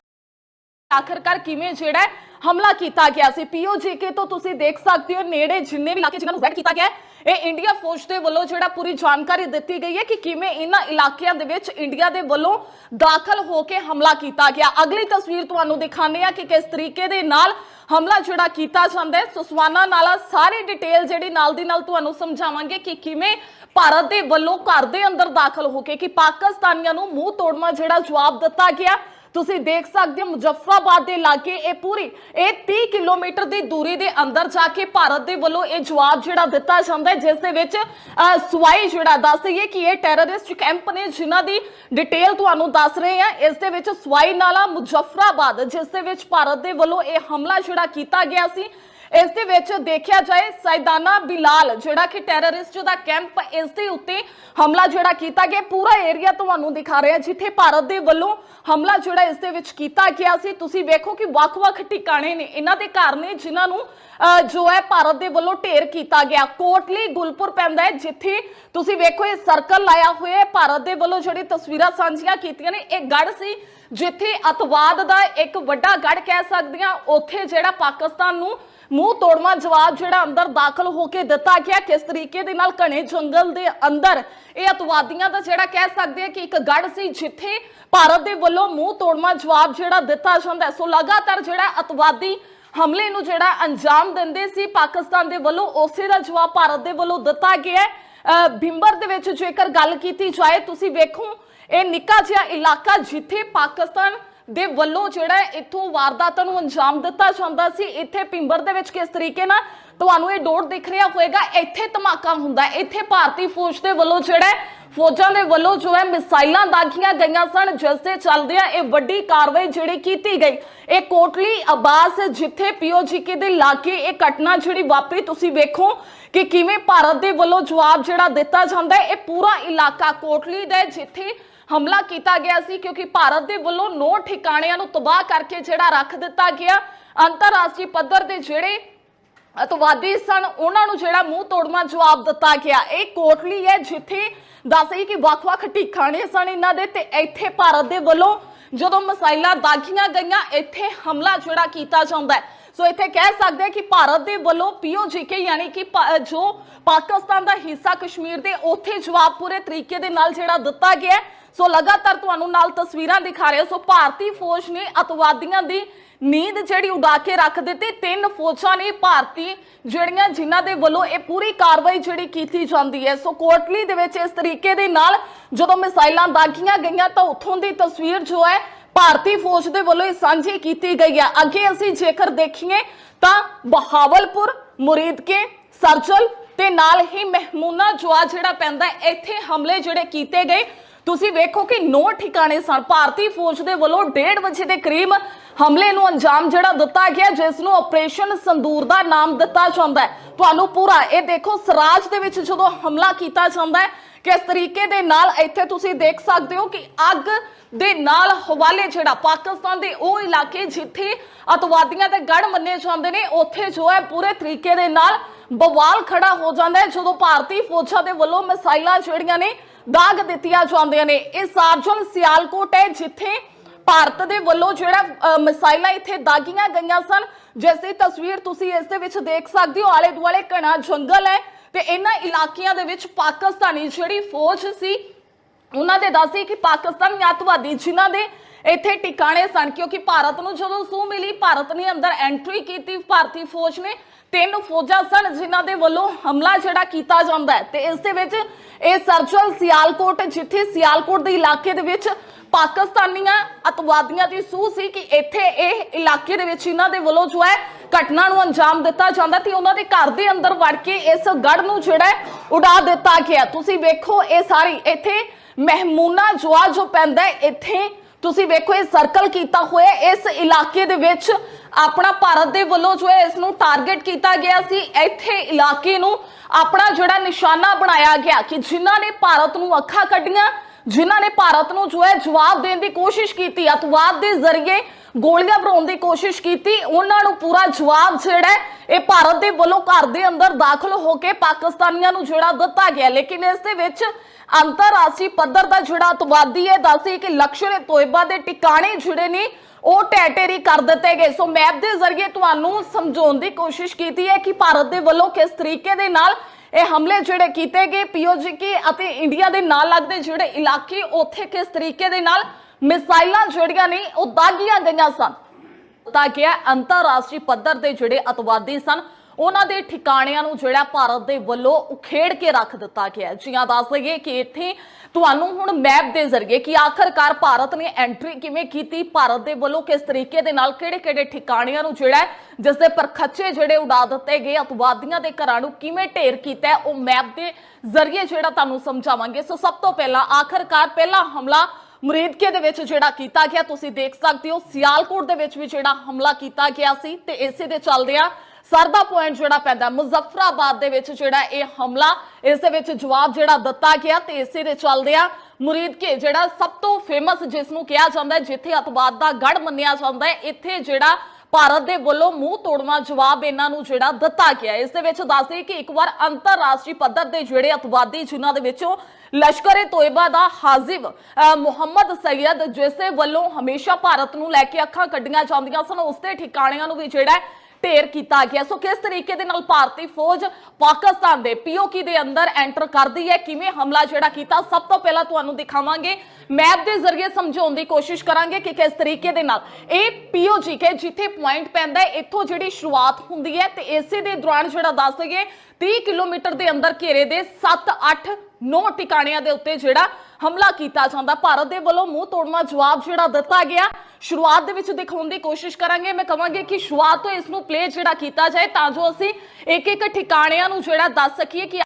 ਆਖਰਕਾਰ ਕਿਵੇਂ ਜਿਹੜਾ ਹਮਲਾ ਕੀਤਾ ਗਿਆ ਸੀ। ਪੀਓਜੀਕੇ ਤੋਂ ਤੁਸੀਂ ਦੇਖ ਸਕਦੇ ਹੋ, ਨੇੜੇ ਜਿੰਨੇ ਵੀ ਇਲਾਕੇ ਜਿਨ੍ਹਾਂ ਨੂੰ ਰੈਡ ਕੀਤਾ ਗਿਆ ਇਹ ਇੰਡੀਆ ਫੌਜ ਦੇ ਵੱਲੋਂ ਜਿਹੜਾ ਪੂਰੀ ਜਾਣਕਾਰੀ ਦਿੱਤੀ ਗਈ ਹੈ ਕਿ ਕਿਵੇਂ ਇਹਨਾਂ ਇਲਾਕਿਆਂ ਦੇ ਵਿੱਚ ਇੰਡੀਆ ਦੇ ਵੱਲੋਂ ਦਾਖਲ ਹੋ ਕੇ ਹਮਲਾ ਕੀਤਾ ਗਿਆ। ਅਗਲੀ ਤਸਵੀਰ ਤੁਹਾਨੂੰ ਦਿਖਾਉਂਦੇ ਆ ਕਿ ਕਿਸ ਤਰੀਕੇ ਦੇ ਨਾਲ ਹਮਲਾ ਜਿਹੜਾ ਕੀਤਾ ਜਾਂਦਾ ਹੈ। ਸੁਸਵਾਨਾ ਨਾਲਾ ਸਾਰੀ ਡਿਟੇਲ ਜਿਹੜੀ ਨਾਲ ਦੀ ਨਾਲ ਤੁਹਾਨੂੰ ਸਮਝਾਵਾਂਗੇ ਕਿ ਕਿਵੇਂ ਭਾਰਤ ਦੇ ਵੱਲੋਂ ਘਰ ਦੇ ਅੰਦਰ ਦਾਖਲ ਹੋ ਕੇ ਕਿ ਪਾਕਿਸਤਾਨੀਆਂ ਨੂੰ ਮੂੰਹ ਤੋੜਵਾ ਜਿਹੜਾ ਜਵਾਬ ਦਿੱਤਾ ਗਿਆ। ਤੁਸੀਂ ਦੇਖ ਸਕਦੇ ਹੋ ਮੁਜ਼ੱਫਰਾਬਾਦ ਦੇ ਇਲਾਕੇ ਇਹ ਪੂਰੀ ਇਹ 30 ਕਿਲੋਮੀਟਰ ਦੀ ਦੂਰੀ ਦੇ ਅੰਦਰ ਜਾ ਕੇ ਭਾਰਤ ਦੇ ਵੱਲੋਂ ਇਹ ਜਵਾਬ ਜਿਹੜਾ ਦਿੱਤਾ ਜਾਂਦਾ ਹੈ ਜਿਸ ਦੇ ਵਿੱਚ ਅਹ, ਸਵਾਈ ਜਿਹੜਾ ਦੱਸ ਦਈਏ ਕਿ ਇਹ ਟੈਰਰਿਸਟ ਕੈਂਪ ਨੇ ਜਿਨ੍ਹਾਂ ਦੀ ਡਿਟੇਲ ਤੁਹਾਨੂੰ ਦੱਸ ਰਹੇ ਹਾਂ ਇਸ ਦੇ ਵਿੱਚ ਸਵਾਈ ਨਾਲਾ ਮੁਜ਼ੱਫਰਾਬਾਦ ਜਿਸ ਦੇ ਵਿੱਚ ਭਾਰਤ ਦੇ ਵੱਲੋਂ ਇਹ ਹਮਲਾ ਜਿਹੜਾ ਕੀਤਾ ਗਿਆ ਸੀ। ਇਸ ਦੇ ਵਿੱਚ ਦੇਖਿਆ ਜਾਏ, ਸੈਦਾਨਾ ਬਿਲਾਲ, ਜਿਹੜਾ ਕਿ ਟੈਰਰਿਸਟ ਦਾ ਕੈਂਪ ਇਸ ਦੇ ਉੱਤੇ ਹਮਲਾ ਜਿਹੜਾ ਕੀਤਾ ਗਿਆ, ਪੂਰਾ ਏਰੀਆ ਤੁਹਾਨੂੰ ਦਿਖਾ ਰਿਹਾ, ਜਿੱਥੇ ਭਾਰਤ ਦੇ ਵੱਲੋਂ ਹਮਲਾ ਜਿਹੜਾ ਇਸ ਦੇ ਵਿੱਚ ਕੀਤਾ ਗਿਆ ਸੀ। ਤੁਸੀਂ ਵੇਖੋ ਕਿ ਵੱਖ-ਵੱਖ ਟਿਕਾਣੇ ਨੇ, ਇਹਨਾਂ ਦੇ ਘਰ ਨੇ, ਜਿਨ੍ਹਾਂ ਨੂੰ ਜੋ ਹੈ ਭਾਰਤ ਦੇ ਵੱਲੋਂ ਢੇਰ ਕੀਤਾ ਗਿਆ। ਕੋਟਲੀ ਗੁਲਪੁਰ ਪੈਂਦਾ ਹੈ, ਜਿੱਥੇ ਤੁਸੀਂ ਵੇਖੋ ਇਹ ਸਰਕਲ ਲਾਇਆ ਹੋਇਆ ਹੈ, ਭਾਰਤ ਦੇ ਵੱਲੋਂ ਜਿਹੜੀ ਤਸਵੀਰਾਂ ਸਾਂਝੀਆਂ ਕੀਤੀਆਂ ਨੇ, ਇਹ ਗੜ ਸੀ, ਜਿੱਥੇ ਅਤਵਾਦ ਦਾ ਇੱਕ ਵੱਡਾ ਗੜ ਕਹਿ ਸਕਦੇ ਸਕਦੀਆਂ ਉੱਥੇ ਜਿਹੜਾ ਪਾਕਿਸਤਾਨ ਨੂੰ ਮੂੰਹ ਤੋੜਵਾ ਜਵਾਬ ਜਿਹੜਾ ਅੰਦਰ ਦਾਖਲ ਹੋ ਕੇ ਦਿੱਤਾ ਗਿਆ, ਕਿਸ ਤਰੀਕੇ ਦੇ ਨਾਲ ਘਣੇ ਜੰਗਲ ਦੇ ਅੰਦਰ? ਇਹ ਅਤਵਾਦੀਆਂ ਦਾ ਜਿਹੜਾ ਕਹਿ ਸਕਦੇ ਆ ਕਿ ਇੱਕ ਗੜ ਸੀ, ਜਿੱਥੇ ਭਾਰਤ ਦੇ ਵੱਲੋਂ ਮੂੰਹ ਤੋੜਵਾ ਜਵਾਬ ਜਿਹੜਾ ਦਿੱਤਾ ਜਾਂਦਾ ਸੋ ਲਗਾਤਾਰ ਜਿਹੜਾ ਅਤਵਾਦੀ ਹਮਲੇ ਨੂੰ ਜਿਹੜਾ ਅੰਜਾਮ ਦਿੰਦੇ ਸੀ, ਪਾਕਿਸਤਾਨ ਦੇ ਵੱਲੋਂ ਉਸੇ ਦਾ ਜਵਾਬ ਭਾਰਤ ਦੇ ਵੱਲੋਂ ਦਿੱਤਾ ਗਿਆ ਹੈ। ਅਹ ਬਿੰਬਰ ਦੇ ਵਿੱਚ ਜੇਕਰ ਗੱਲ ਕੀਤੀ ਜਾਏ, ਤੁਸੀਂ ਵੇਖੋ, ਇਹ ਨਿੱਕਾ ਜਿਹਾ ਇਲਾਕਾ ਜਿੱਥੇ ਪਾਕਿਸਤਾਨ ਦੇ ਵੱਲੋਂ ਜਿਹੜਾ ਇੱਥੋਂ ਵਾਰਦਾਤਾਂ ਨੂੰ ਅੰਜਾਮ ਦਿੱਤਾ ਜਾਂਦਾ ਸੀ, ਇੱਥੇ ਪਿੰਬਰ ਦੇ ਵਿੱਚ ਕਿਸ ਤਰੀਕੇ ਨਾਲ? ਤੁਹਾਨੂੰ ਇਹ ਡੋਰ ਦਿਖ ਰਿਹਾ ਹੋਵੇਗਾ, ਇੱਥੇ ਧਮਾਕਾ ਹੁੰਦਾ ਇੱਥੇ ਭਾਰਤੀ ਫੌਜ ਦੇ ਵੱਲੋਂ ਜਿਹੜਾ ਫੌਜਾਂ ਦੇ ਵੱਲੋਂ ਜੋ ਹੈ, ਮਿਸਾਈਲਾਂ ਦਾਗੀਆਂ ਗਈਆਂ ਸਨ, ਜਿਸ ਦੇ ਚੱਲਦਿਆਂ ਇਹ ਵੱਡੀ ਕਾਰਵਾਈ ਜਿਹੜੀ ਕੀਤੀ ਗਈ। ਇਹ ਕੋਟਲੀ ਅਬਾਸ ਜਿੱਥੇ ਪੀਓਜੀਕੇ ਦੇ ਲਾਗੇ ਇਹ ਘਟਨਾ ਜਿਹੜੀ ਵਾਪਰੀ, ਤੁਸੀਂ ਵੇਖੋ ਕਿ ਕਿਵੇਂ ਭਾਰਤ ਦੇ ਵੱਲੋਂ ਜਵਾਬ ਜਿਹੜਾ ਦਿੱਤਾ ਜਾਂਦਾ ਹੈ, ਇਹ ਪੂਰਾ ਇਲਾਕਾ ਕੋਟਲੀ ਦਾ ਜਿੱਥੇ ਹਮਲਾ ਕੀਤਾ ਗਿਆ ਸੀ ਕਿਉਂਕਿ ਭਾਰਤ ਦੇ ਵੱਲੋਂ ਨੌ ਠਿਕਾਣਿਆਂ ਨੂੰ ਤਬਾਹ ਕਰਕੇ ਜਿਹੜਾ ਰੱਖ ਦਿੱਤਾ ਗਿਆ। ਅੰਤਰਰਾਸ਼ਟਰੀ ਪੱਧਰ ਦੇ ਜਿਹੜੇ ਅਤਵਾਦੀ ਸਨ, ਉਹਨਾਂ ਨੂੰ ਜਿਹੜਾ ਮੂੰਹ ਤੋੜਵਾ ਜਵਾਬ ਦਿੱਤਾ ਗਿਆ। ਇਹ ਕੋਟਲੀ ਹੈ ਜਿੱਥੇ ਦੱਸਈ ਕਿ ਵੱਖ-ਵੱਖ ਠਿਕਾਣੇ ਸਨ ਇਹਨਾਂ ਦੇ ਤੇ ਇੱਥੇ ਭਾਰਤ ਦੇ ਵੱਲੋਂ ਜਦੋਂ ਮਿਸਾਈਲਾਂ ਦਾਗੀਆਂ ਗਈਆਂ, ਇੱਥੇ ਹਮਲਾ ਜਿਹੜਾ ਕੀਤਾ ਜਾਂਦਾ ਹੈ। ਸੋ ਇੱਥੇ ਕਹਿ ਸਕਦੇ ਹਾਂ ਕਿ ਭਾਰਤ ਦੇ ਵੱਲੋਂ ਪੀਓਜੀਕੇ ਯਾਨੀ ਕਿ ਜੋ ਪਾਕਿਸਤਾਨ ਦਾ ਹਿੱਸਾ ਕਸ਼ਮੀਰ ਦੇ ਉੱਥੇ ਜਵਾਬ ਪੂਰੇ ਤਰੀਕੇ ਦੇ ਨਾਲ ਜਿਹੜਾ ਦਿੱਤਾ ਗਿਆ ਸੋ ਲਗਾਤਾਰ ਤੁਹਾਨੂੰ ਨਾਲ ਤਸਵੀਰਾਂ ਦਿਖਾ ਰਹੇ ਸੋ ਭਾਰਤੀ ਫੌਜ ਨੇ ਅਤਵਾਦੀਆਂ ਦੀ ਨੀਂਦ ਜਿਹੜੀ ਉਡਾ ਕੇ ਰੱਖ ਦਿੱਤੀ। ਤਿੰਨ ਫੌਜਾਂ ਨੇ ਭਾਰਤੀ ਜਿਹੜੀਆਂ ਜਿਨ੍ਹਾਂ ਦੇ ਵੱਲੋਂ ਇਹ ਪੂਰੀ ਕਾਰਵਾਈ ਜਿਹੜੀ ਕੀਤੀ ਜਾਂਦੀ ਹੈ। ਸੋ ਕੋਟਲੀ ਦੇ ਵਿੱਚ ਇਸ ਤਰੀਕੇ ਦੇ ਨਾਲ ਜਦੋਂ ਮਿਸਾਈਲਾਂ ਦਾਗੀਆਂ ਗਈਆਂ ਤਾਂ ਉੱਥੋਂ ਦੀ ਤਸਵੀਰ ਜੋ ਹੈ ਭਾਰਤੀ ਫੌਜ ਦੇ ਵੱਲੋਂ ਸਾਂਝੀ ਕੀਤੀ ਗਈ ਹੈ ਅੱਗੇ ਅਸੀਂ ਜੇਕਰ ਦੇਖੀਏ ਤਾਂ ਬਹਾਵਲਪੁਰ, ਮੁਰੀਦਕੇ, ਸਰਜਲ ਤੇ ਨਾਲ ਹੀ ਮਹਿਮੂਨਾ ਜਵਾ ਜਿਹੜਾ ਪੈਂਦਾ ਇੱਥੇ ਹਮਲੇ ਜਿਹੜੇ ਕੀਤੇ ਗਏ। ਤੁਸੀਂ ਵੇਖੋ ਕਿ ਨੌ ਠਿਕਾਣੇ ਸਨ। ਭਾਰਤੀ ਫੌਜ ਦੇ ਵੱਲੋਂ 1:30 ਵਜੇ ਦੇ ਕਰੀਬ ਹਮਲੇ ਨੂੰ ਅੰਜਾਮ ਜਿਹੜਾ ਦਿੱਤਾ ਗਿਆ ਜਿਸ ਨੂੰ ਆਪਰੇਸ਼ਨ ਸੰਦੂਰ ਦਾ ਨਾਮ ਦਿੱਤਾ ਜਾਂਦਾ ਹੈ। ਤੁਹਾਨੂੰ ਪੂਰਾ ਇਹ ਦੇਖੋ, ਸਰਾਜ ਦੇ ਵਿੱਚ ਜਦੋਂ ਹਮਲਾ ਕੀਤਾ ਜਾਂਦਾ ਹੈ, ਕਿਸ ਤਰੀਕੇ ਦੇ ਨਾਲ ਇੱਥੇ ਤੁਸੀਂ ਦੇਖ ਸਕਦੇ ਹੋ ਕਿ ਅੱਗ ਦੇ ਨਾਲ ਹਵਾਲੇ ਜਿਹੜਾ ਪਾਕਿਸਤਾਨ ਦੇ ਉਹ ਇਲਾਕੇ ਜਿੱਥੇ ਅਤਵਾਦੀਆਂ ਦੇ ਗੜ ਮੰਨੇ ਜਾਂਦੇ ਨੇ, ਉੱਥੇ ਜੋ ਹੈ ਪੂਰੇ ਤਰੀਕੇ ਦੇ ਨਾਲ ਬਵਾਲ ਖੜਾ ਹੋ ਜਾਂਦਾ ਹੈ, ਜਦੋਂ ਭਾਰਤੀ ਫੌਜਾਂ ਦੇ ਵੱਲੋਂ ਮਿਸਾਈਲਾਂ ਜਿਹੜੀਆਂ ਨੇ ਦਾਗ ਦਿੱਤੀਆਂ ਜਾਂਦੀਆਂ ਨੇ। ਇਹ ਸਾਰਜਨ ਸਿਆਲਕੋਟ ਹੈ, ਜਿੱਥੇ ਭਾਰਤ ਦੇ ਵੱਲੋਂ ਜਿਹੜਾ ਮਿਸਾਈਲਾਂ ਇੱਥੇ ਦਾਗੀਆਂ ਗਈਆਂ ਸਨ। ਜਿਸ ਦੀ ਤਸਵੀਰ ਤੁਸੀਂ ਇਸ ਦੇ ਵਿੱਚ ਦੇਖ ਸਕਦੇ ਹੋ। ਆਲੇ ਦੁਆਲੇ ਘਣਾ ਜੰਗਲ ਹੈ ਤੇ ਇਹਨਾਂ ਇਲਾਕਿਆਂ ਦੇ ਵਿੱਚ ਪਾਕਿਸਤਾਨੀ ਜਿਹੜੀ ਫੌਜ ਸੀ, ਉਹਨਾਂ ਦੇ ਦੱਸੀ ਕਿ ਪਾਕਿਸਤਾਨੀ ਅੱਤਵਾਦੀ, ਜਿਨ੍ਹਾਂ ਦੇ ਇੱਥੇ ਟਿਕਾਣੇ ਸਨ। ਕਿਉਂਕਿ ਭਾਰਤ ਨੂੰ ਜਦੋਂ ਸੂਹ ਮਿਲੀ, ਭਾਰਤ ਨੇ ਅੰਦਰ ਐਂਟਰੀ ਕੀਤੀ, ਭਾਰਤੀ ਫੌਜ ਨੇ। ਤਿੰਨ ਫੌਜਾਂ ਸਨ ਜਿਨ੍ਹਾਂ ਦੇ ਵੱਲੋਂ ਹਮਲਾ ਜਿਹੜਾ ਕੀਤਾ ਜਾਂਦਾ ਹੈ। ਤੇ ਇਸ ਦੇ ਵਿੱਚ ਇਹ ਸਰਜਲ ਸਿਆਲਕੋਟ, ਜਿੱਥੇ ਸਿਆਲਕੋਟ ਦੇ ਇਲਾਕੇ ਦੇ ਵਿੱਚ ਪਾਕਿਸਤਾਨੀਆਂ ਅਤਵਾਦੀਆਂ ਦੀ ਸੂਹ ਸੀ ਕਿ ਇੱਥੇ ਇਹ ਇਲਾਕੇ ਦੇ ਵਿੱਚ ਇਹਨਾਂ ਦੇ ਵੱਲੋਂ ਜੋ ਹੈ ਘਟਨਾ ਨੂੰ ਅੰਜਾਮ ਦਿੱਤਾ ਜਾਂਦਾ ਤੇ ਉਹਨਾਂ ਦੇ ਘਰ ਦੇ ਅੰਦਰ ਵੜ ਕੇ ਇਸ ਗੜ ਨੂੰ ਜਿਹੜਾ ਉਡਾ ਦਿੱਤਾ ਗਿਆ। ਤੁਸੀਂ ਵੇਖੋ ਇਹ ਸਾਰੀ ਇੱਥੇ ਮਹਿਮੂਨਾ ਜਵਾ ਜੋ ਪੈਂਦਾ ਇੱਥੇ ਤੁਸੀਂ ਵੇਖੋ ਇਹ ਸਰਕਲ ਕੀਤਾ ਹੋਇਆ ਇਸ ਇਲਾਕੇ ਦੇ ਵਿੱਚ ਆਪਣਾ ਭਾਰਤ ਦੇ ਵੱਲੋਂ ਜੋ ਹੈ ਇਸ ਨੂੰ ਟਾਰਗੇਟ ਕੀਤਾ ਗਿਆ ਸੀ, ਇੱਥੇ ਇਲਾਕੇ ਨੂੰ ਆਪਣਾ ਜਿਹੜਾ ਨਿਸ਼ਾਨਾ ਬਣਾਇਆ ਗਿਆ ਕਿ ਜਿਨ੍ਹਾਂ ਨੇ ਭਾਰਤ ਨੂੰ ਅੱਖਾਂ ਕੱਢੀਆਂ, ਜਿਨ੍ਹਾਂ ਨੇ ਭਾਰਤ ਨੂੰ ਜੋ ਹੈ ਜਵਾਬ ਦੇਣ ਦੀ ਕੋਸ਼ਿਸ਼ ਕੀਤੀ, ਅਤਵਾਦ ਦੇ ਜ਼ਰੀਏ ਗੋਲੀਆਂ ਭਰਾਉਣ ਦੀ ਕੋਸ਼ਿਸ਼ ਕੀਤੀ, ਉਹਨਾਂ ਨੂੰ ਪੂਰਾ ਜਵਾਬ ਜਿਹੜਾ ਇਹ ਭਾਰਤ ਦੇ ਵੱਲੋਂ ਘਰ ਦੇ ਅੰਦਰ ਦਾਖਲ ਹੋ ਕੇ ਪਾਕਿਸਤਾਨੀਆਂ ਨੂੰ ਜਿਹੜਾ ਦਿੱਤਾ ਗਿਆ। ਲੇਕਿਨ ਇਸ ਦੇ ਵਿੱਚ ਅੰਤਰਰਾਸ਼ਟਰੀ ਪੱਧਰ ਦਾ ਜਿਹੜਾ ਅਤਵਾਦੀ ਹੈ, ਦੱਸੀ ਕਿ ਲਕਸ਼ਰ ਤੋਇਬਾ ਦੇ ਟਿਕਾਣੇ ਜਿਹੜੇ ਨੇ ਉਹ ਟੈਟੇਰੀ ਕਰ ਦਿੱਤੇ ਗਏ। ਸੋ ਮੈਪ ਦੇ ਜ਼ਰੀਏ ਤੁਹਾਨੂੰ ਸਮਝਾਉਣ ਦੀ ਕੋਸ਼ਿਸ਼ ਕੀਤੀ ਹੈ ਕਿ ਭਾਰਤ ਦੇ ਵੱਲੋਂ ਕਿਸ ਤਰੀਕੇ ਦੇ ਨਾਲ ਇਹ ਹਮਲੇ ਜਿਹੜੇ ਕੀਤੇ ਗਏ ਪੀਓਜੀਕੇ ਅਤੇ ਇੰਡੀਆ ਦੇ ਨਾਲ ਲੱਗਦੇ ਜਿਹੜੇ ਇਲਾਕੇ, ਉੱਥੇ ਕਿਸ ਤਰੀਕੇ ਦੇ ਨਾਲ ਮਿਸਾਈਲਾਂ ਜਿਹੜੀਆਂ ਨੇ, ਉਹ ਦਾਗੀਆਂ ਗਈਆਂ ਸਨ। ਤਾਂ ਕਿ ਅੰਤਰਰਾਸ਼ਟਰੀ ਪੱਧਰ ਦੇ ਜਿਹੜੇ ਅਤਵਾਦੀ ਸਨ ਉਹਨਾਂ ਦੇ ਠਿਕਾਣਿਆਂ ਨੂੰ ਜਿਹੜਾ ਭਾਰਤ ਦੇ ਵੱਲੋਂ ਉਖੇੜ ਕੇ ਰੱਖ ਦਿੱਤਾ ਗਿਆ ਹੈ। ਜੀਆਂ ਦੱਸ ਦਈਏ ਕਿ ਇੱਥੇ ਤੁਹਾਨੂੰ ਹੁਣ ਮੈਪ ਦੇ ਜ਼ਰੀਏ ਕਿ ਆਖਰਕਾਰ ਭਾਰਤ ਨੇ ਐਂਟਰੀ ਕਿਵੇਂ ਕੀਤੀ ਭਾਰਤ ਦੇ ਵੱਲੋਂ ਕਿਸ ਤਰੀਕੇ ਦੇ ਨਾਲ ਕਿਹੜੇ-ਕਿਹੜੇ ਠਿਕਾਣਿਆਂ ਨੂੰ ਜਿਹੜਾ ਹੈ, ਜਿਸ ਦੇ ਪਰਖੱਚੇ ਜਿਹੜੇ ਉਡਾ ਦਿੱਤੇ ਗਏ ਅਤਵਾਦੀਆਂ ਦੇ ਘਰਾਂ ਨੂੰ ਕਿਵੇਂ ਢੇਰ ਕੀਤਾ ਉਹ ਮੈਪ ਦੇ ਜ਼ਰੀਏ ਜਿਹੜਾ ਤੁਹਾਨੂੰ ਸਮਝਾਵਾਂਗੇ ਸੋ ਸਭ ਤੋਂ ਪਹਿਲਾਂ ਆਖਰਕਾਰ ਪਹਿਲਾ ਹਮਲਾ ਮੁਰੀਦਕੇ ਦੇ ਵਿੱਚ ਜਿਹੜਾ ਕੀਤਾ ਗਿਆ ਤੁਸੀਂ ਦੇਖ ਸਕਦੇ ਹੋ ਸਿਆਲਕੋਟ ਦੇ ਵਿੱਚ ਵੀ ਜਿਹੜਾ ਹਮਲਾ ਕੀਤਾ ਗਿਆ ਸੀ ਤੇ ਇਸੇ ਦੇ ਚੱਲਦਿਆਂ ਸਰਦਾ ਪੁਆਇੰਟ ਜਿਹੜਾ ਪੈਂਦਾ ਮੁਜ਼ਫਰਾਬਾਦ ਦੇ ਵਿੱਚ ਜਿਹੜਾ ਇਹ ਹਮਲਾ ਇਸ ਦੇ ਵਿੱਚ ਜਵਾਬ ਜਿਹੜਾ ਦਿੱਤਾ ਗਿਆ ਤੇ ਇਸੇ ਦੇ ਚੱਲਦਿਆਂ ਮੁਰੀਦਕੇ ਜਿਹੜਾ ਸਭ ਤੋਂ ਫੇਮਸ ਜਿਸ ਨੂੰ ਕਿਹਾ ਜਾਂਦਾ ਜਿੱਥੇ ਅਤਵਾਦ ਦਾ ਗੜ ਮੰਨਿਆ ਜਾਂਦਾ ਹੈ ਇੱਥੇ ਜਿਹੜਾ ਭਾਰਤ ਦੇ ਵੱਲੋਂ ਮੂੰਹ ਤੋੜਵਾ ਜਵਾਬ ਇਹਨਾਂ ਨੂੰ ਜਿਹੜਾ ਦਿੱਤਾ ਗਿਆ ਇਸ ਦੇ ਵਿੱਚ ਦੱਸਦੇ ਕਿ ਇੱਕ ਵਾਰ ਅੰਤਰਰਾਸ਼ਟਰੀ ਪੱਧਰ ਦੇ ਜਿਹੜੇ ਅਤਵਾਦੀ ਜਿਨ੍ਹਾਂ ਦੇ ਵਿੱਚੋਂ ਲਸ਼ਕਰ ਏ ਤੋਇਬਾ ਦਾ ਹਾਜ਼ਿਬ ਅਹ, ਮੁਹੰਮਦ ਸੈਯਦ ਜਿਸ ਵੱਲੋਂ ਹਮੇਸ਼ਾ ਭਾਰਤ ਨੂੰ ਲੈ ਕੇ ਅੱਖਾਂ ਕੱਢੀਆਂ ਜਾਂਦੀਆਂ ਸਨ ਉਸ ਦੇ ਠਿਕਾਣਿਆਂ ਨੂੰ ਵੀ ਜਿਹੜਾ ਢੇਰ ਕੀਤਾ ਗਿਆ। ਸੋ ਕਿਸ ਤਰੀਕੇ ਦੇ ਨਾਲ ਭਾਰਤੀ ਫੌਜ ਪਾਕਿਸਤਾਨ ਦੇ ਪੀਓਕੀ ਦੇ ਅੰਦਰ ਐਂਟਰ ਕਰਦੀ ਹੈ? ਕਿਵੇਂ ਹਮਲਾ ਜਿਹੜਾ ਕੀਤਾ? ਸਭ ਤੋਂ ਪਹਿਲਾਂ ਤੁਹਾਨੂੰ ਦਿਖਾਵਾਂਗੇ। ਮੈਪ ਦੇ ਜ਼ਰੀਏ ਸਮਝਾਉਣ ਦੀ ਕੋਸ਼ਿਸ਼ ਕਰਾਂਗੇ ਕਿ ਕਿਸ ਤਰੀਕੇ ਦੇ ਨਾਲ। ਇਹ ਪੀਓਜੀ ਕੇ ਜਿੱਥੇ ਪੁਆਇੰਟ ਪੈਂਦਾ ਹੈ, ਇੱਥੋਂ ਜਿਹੜੀ ਸ਼ੁਰੂਆਤ ਹੁੰਦੀ ਹੈ ਤੇ ਇਸੇ ਦੇ ਦੌਰਾਨ ਜਿਹੜਾ ਦੱਸ ਦਈਏ 30 ਕਿਲੋਮੀਟਰ ਦੇ ਅੰਦਰ ਘੇਰੇ ਦੇ 7 8 9 ਟਿਕਾਣਿਆਂ ਦੇ ਉੱਤੇ ਜਿਹੜਾ ਹਮਲਾ ਕੀਤਾ ਜਾਂਦਾ। ਭਾਰਤ ਦੇ ਵੱਲੋਂ ਮੂੰਹ ਤੋੜਵਾ ਜਵਾਬ ਜਿਹੜਾ ਦਿੱਤਾ ਗਿਆ। ਸ਼ੁਰੂਆਤ ਦੇ ਵਿੱਚ ਦਿਖਾਉਣ ਦੀ ਕੋਸ਼ਿਸ਼ ਕਰਾਂਗੇ। ਮੈਂ ਕਹਾਂਗੀ ਕਿ ਸ਼ੁਰੂਆਤ ਤੋਂ ਇਸ ਨੂੰ ਪਲੇ ਜਿਹੜਾ ਕੀਤਾ ਜਾਏ, ਤਾਂ ਜੋ ਅਸੀਂ ਇੱਕ ਇੱਕ ਠਿਕਾਣਿਆਂ ਨੂੰ ਜਿਹੜਾ ਦੱਸ ਸਕੀਏ ਕਿ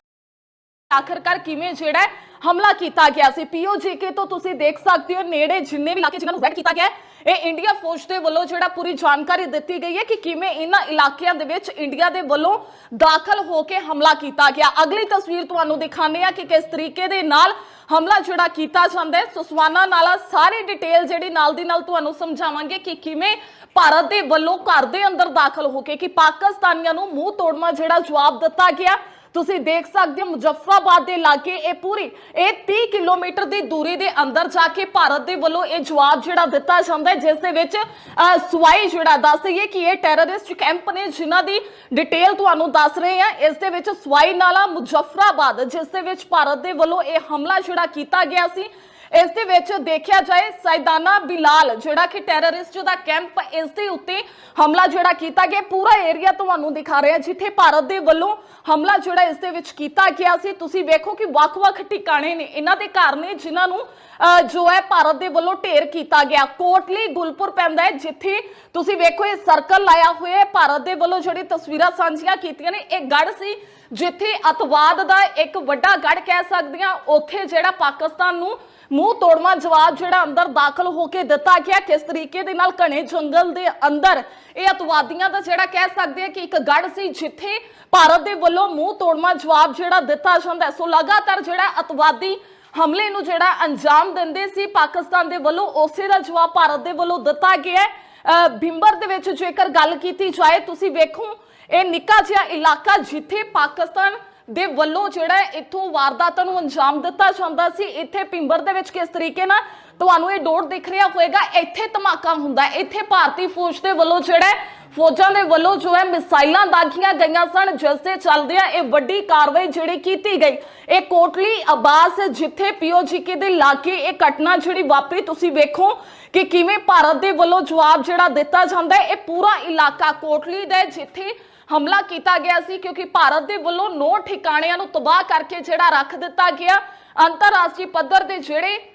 ਆਖਰਕਾਰ ਕਿਵੇਂ ਜਿਹੜਾ ਹਮਲਾ ਕੀਤਾ ਗਿਆ ਸੀ। ਪੀਓਜੀਕੇ ਤੋਂ ਤੁਸੀਂ ਦੇਖ ਸਕਦੇ ਹੋ, ਨੇੜੇ ਜਿੰਨੇ ਵੀ ਇਲਾਕੇ ਜਿਨ੍ਹਾਂ ਨੂੰ ਰੈਡ ਕੀਤਾ ਗਿਆ ਇਹ ਇੰਡੀਆ ਫੌਜ ਦੇ ਵੱਲੋਂ ਜਿਹੜਾ ਪੂਰੀ ਜਾਣਕਾਰੀ ਦਿੱਤੀ ਗਈ ਹੈ ਕਿ ਕਿਵੇਂ ਇਹਨਾਂ ਇਲਾਕਿਆਂ ਦੇ ਵਿੱਚ ਇੰਡੀਆ ਦੇ ਵੱਲੋਂ ਦਾਖਲ ਹੋ ਕੇ ਹਮਲਾ ਕੀਤਾ ਗਿਆ। ਅਗਲੀ ਤਸਵੀਰ ਤੁਹਾਨੂੰ ਦਿਖਾਣੇ ਆ ਕਿ ਕਿਸ ਤਰੀਕੇ ਦੇ ਨਾਲ ਹਮਲਾ ਜਿਹੜਾ ਕੀਤਾ ਜਾਂਦਾ ਹੈ। ਸੁਸਵਾਨਾ ਨਾਲਾ ਸਾਰੀ ਡਿਟੇਲ ਜਿਹੜੀ ਨਾਲ ਦੀ ਨਾਲ ਤੁਹਾਨੂੰ ਸਮਝਾਵਾਂਗੇ ਕਿ ਕਿਵੇਂ ਭਾਰਤ ਦੇ ਵੱਲੋਂ ਘਰ ਦੇ ਅੰਦਰ ਦਾਖਲ ਹੋ ਕੇ ਕਿ ਪਾਕਿਸਤਾਨੀਆਂ ਨੂੰ ਮੂੰਹ ਤੋੜਮਾ ਜਿਹੜਾ ਜਵਾਬ ਦਿੱਤਾ ਗਿਆ। ਤੁਸੀਂ ਦੇਖ ਸਕਦੇ ਹੋ ਮੁਜ਼ੱਫਰਾਬਾਦ ਦੇ ਲਾਗੇ ਇਹ ਪੂਰੀ ਇਹ 30 ਕਿਲੋਮੀਟਰ ਦੀ ਦੂਰੀ ਦੇ ਅੰਦਰ ਜਾ ਕੇ ਭਾਰਤ ਦੇ ਵੱਲੋਂ ਇਹ ਜਵਾਬ ਜਿਹੜਾ ਦਿੱਤਾ ਜਾਂਦਾ ਹੈ ਜਿਸ ਦੇ ਵਿੱਚ ਅਹ, ਸਵਾਈ ਜਿਹੜਾ ਦੱਸ ਦਈਏ ਕਿ ਇਹ ਟੈਰਰਿਸਟ ਕੈਂਪ ਨੇ ਜਿਨ੍ਹਾਂ ਦੀ ਡਿਟੇਲ ਤੁਹਾਨੂੰ ਦੱਸ ਰਹੇ ਹਾਂ ਇਸ ਦੇ ਵਿੱਚ ਸਵਾਈ ਨਾਲਾ ਮੁਜ਼ੱਫਰਾਬਾਦ ਜਿਸ ਦੇ ਵਿੱਚ ਭਾਰਤ ਦੇ ਵੱਲੋਂ ਇਹ ਹਮਲਾ ਜਿਹੜਾ ਕੀਤਾ ਗਿਆ ਸੀ ਇਸ ਦੇ ਵਿੱਚ ਦੇਖਿਆ ਜਾਏ ਸੈਦਾਨਾ ਬਿਲਾਲ ਜਿਹੜਾ ਕਿ ਟੈਰਰਿਸਟ ਦਾ ਕੈਂਪ ਇਸ ਦੇ ਉੱਤੇ ਹਮਲਾ ਜਿਹੜਾ ਕੀਤਾ ਗਿਆ ਪੂਰਾ ਏਰੀਆ ਤੁਹਾਨੂੰ ਦਿਖਾ ਰਿਹਾ ਜਿੱਥੇ ਭਾਰਤ ਦੇ ਵੱਲੋਂ ਹਮਲਾ ਜਿਹੜਾ ਇਸ ਦੇ ਵਿੱਚ ਕੀਤਾ ਗਿਆ ਸੀ। ਤੁਸੀਂ ਵੇਖੋ ਕਿ ਵੱਖ-ਵੱਖ ਟਿਕਾਣੇ ਨੇ ਇਹਨਾਂ ਦੇ ਘਰ ਨੇ ਜਿਨ੍ਹਾਂ ਨੂੰ ਅਹ, ਜੋ ਹੈ ਭਾਰਤ ਦੇ ਵੱਲੋਂ ਢੇਰ ਕੀਤਾ ਗਿਆ। ਕੋਟਲੀ ਗੁਲਪੁਰ ਪੈਂਦਾ ਹੈ ਜਿੱਥੇ ਤੁਸੀਂ ਵੇਖੋ ਇਹ ਸਰਕਲ ਲਾਇਆ ਹੋਇਆ ਹੈ। ਭਾਰਤ ਦੇ ਵੱਲੋਂ ਜਿਹੜੀ ਤਸਵੀਰਾਂ ਸਾਂਝੀਆਂ ਕੀਤੀਆਂ ਨੇ ਇਹ ਗੜ ਸੀ ਜਿੱਥੇ ਅਤਵਾਦ ਦਾ ਇੱਕ ਵੱਡਾ ਗੜ ਕਹਿ ਸਕਦੇ ਹਾਂ, ਉੱਥੇ ਜਿਹੜਾ ਪਾਕਿਸਤਾਨ ਨੂੰ ਮੂੰਹ ਤੋੜਵਾ ਜਵਾਬ ਜਿਹੜਾ ਅੰਦਰ ਦਾਖਲ ਹੋ ਕੇ ਦਿੱਤਾ ਗਿਆ, ਕਿਸ ਤਰੀਕੇ ਦੇ ਨਾਲ ਘਣੇ ਜੰਗਲ ਦੇ ਅੰਦਰ ਇਹ ਅਤਵਾਦੀਆਂ ਦਾ ਜਿਹੜਾ ਕਹਿ ਸਕਦੇ ਆ ਕਿ ਇੱਕ ਗੜ ਸੀ, ਜਿੱਥੇ ਭਾਰਤ ਦੇ ਵੱਲੋਂ ਮੂੰਹ ਤੋੜਵਾ ਜਵਾਬ ਜਿਹੜਾ ਦਿੱਤਾ ਜਾਂਦਾ ਸੋ ਲਗਾਤਾਰ ਜਿਹੜਾ ਅਤਵਾਦੀ ਹਮਲੇ ਨੂੰ ਜਿਹੜਾ ਅੰਜਾਮ ਦਿੰਦੇ ਸੀ, ਪਾਕਿਸਤਾਨ ਦੇ ਵੱਲੋਂ ਉਸੇ ਦਾ ਜਵਾਬ ਭਾਰਤ ਦੇ ਵੱਲੋਂ ਦਿੱਤਾ ਗਿਆ ਅਹ ਬਿੰਬਰ ਦੇ ਵਿੱਚ ਜੇਕਰ ਗੱਲ ਕੀਤੀ ਜਾਏ, ਤੁਸੀਂ ਵੇਖੋ ਇਹ ਨਿੱਕਾ ਜਿਹਾ ਇਲਾਕਾ ਜਿੱਥੇ ਪਾਕਿਸਤਾਨ ਦੇ ਵੱਲੋਂ ਜਿਹੜਾ ਹੈ ਇੱਥੋਂ ਵਾਰਦਾਤਾਂ ਨੂੰ ਅੰਜਾਮ ਦਿੱਤਾ ਜਾਂਦਾ ਸੀ। ਇੱਥੇ ਪਿੰਬਰ ਦੇ ਵਿੱਚ ਕਿਸ ਤਰੀਕੇ ਨਾਲ ਤੁਹਾਨੂੰ ਇਹ ਡੋਰ ਦਿਖ ਰਿਹਾ ਹੋਵੇਗਾ? ਇੱਥੇ ਧਮਾਕਾ ਹੁੰਦਾ ਇੱਥੇ ਭਾਰਤੀ ਫੌਜ ਦੇ ਵੱਲੋਂ ਜਿਹੜਾ ਫੌਜਾਂ ਦੇ ਵੱਲੋਂ ਜੋ ਹੈ ਮਿਸਾਈਲਾਂ ਦਾਗੀਆਂ ਗਈਆਂ ਸਨ, ਜਿਸ ਦੇ ਚੱਲਦਿਆਂ ਇਹ ਵੱਡੀ ਕਾਰਵਾਈ ਜਿਹੜੀ ਕੀਤੀ ਗਈ। ਇਹ ਕੋਟਲੀ ਆਬਾਸ ਜਿੱਥੇ ਪੀਓਜੀਕੇ ਦੇ ਲਾਗੇ ਇਹ ਘਟਨਾ ਜਿਹੜੀ ਵਾਪਰੀ, ਤੁਸੀਂ ਵੇਖੋ ਕਿ ਕਿਵੇਂ ਭਾਰਤ ਦੇ ਵੱਲੋਂ ਜਵਾਬ ਜਿਹੜਾ ਦਿੱਤਾ ਜਾਂਦਾ ਹੈ। ਇਹ ਪੂਰਾ ਇਲਾਕਾ ਕੋਟਲੀ ਦਾ ਜਿੱਥੇ ਹਮਲਾ ਕੀਤਾ ਗਿਆ ਸੀ ਕਿਉਂਕਿ ਭਾਰਤ ਦੇ ਵੱਲੋਂ ਨੌ ਠਿਕਾਣਿਆਂ ਨੂੰ ਤਬਾਹ ਕਰਕੇ ਜਿਹੜਾ ਰੱਖ ਦਿੱਤਾ ਗਿਆ। ਅੰਤਰਰਾਸ਼ਟਰੀ ਪੱਧਰ ਦੇ ਜਿਹੜੇ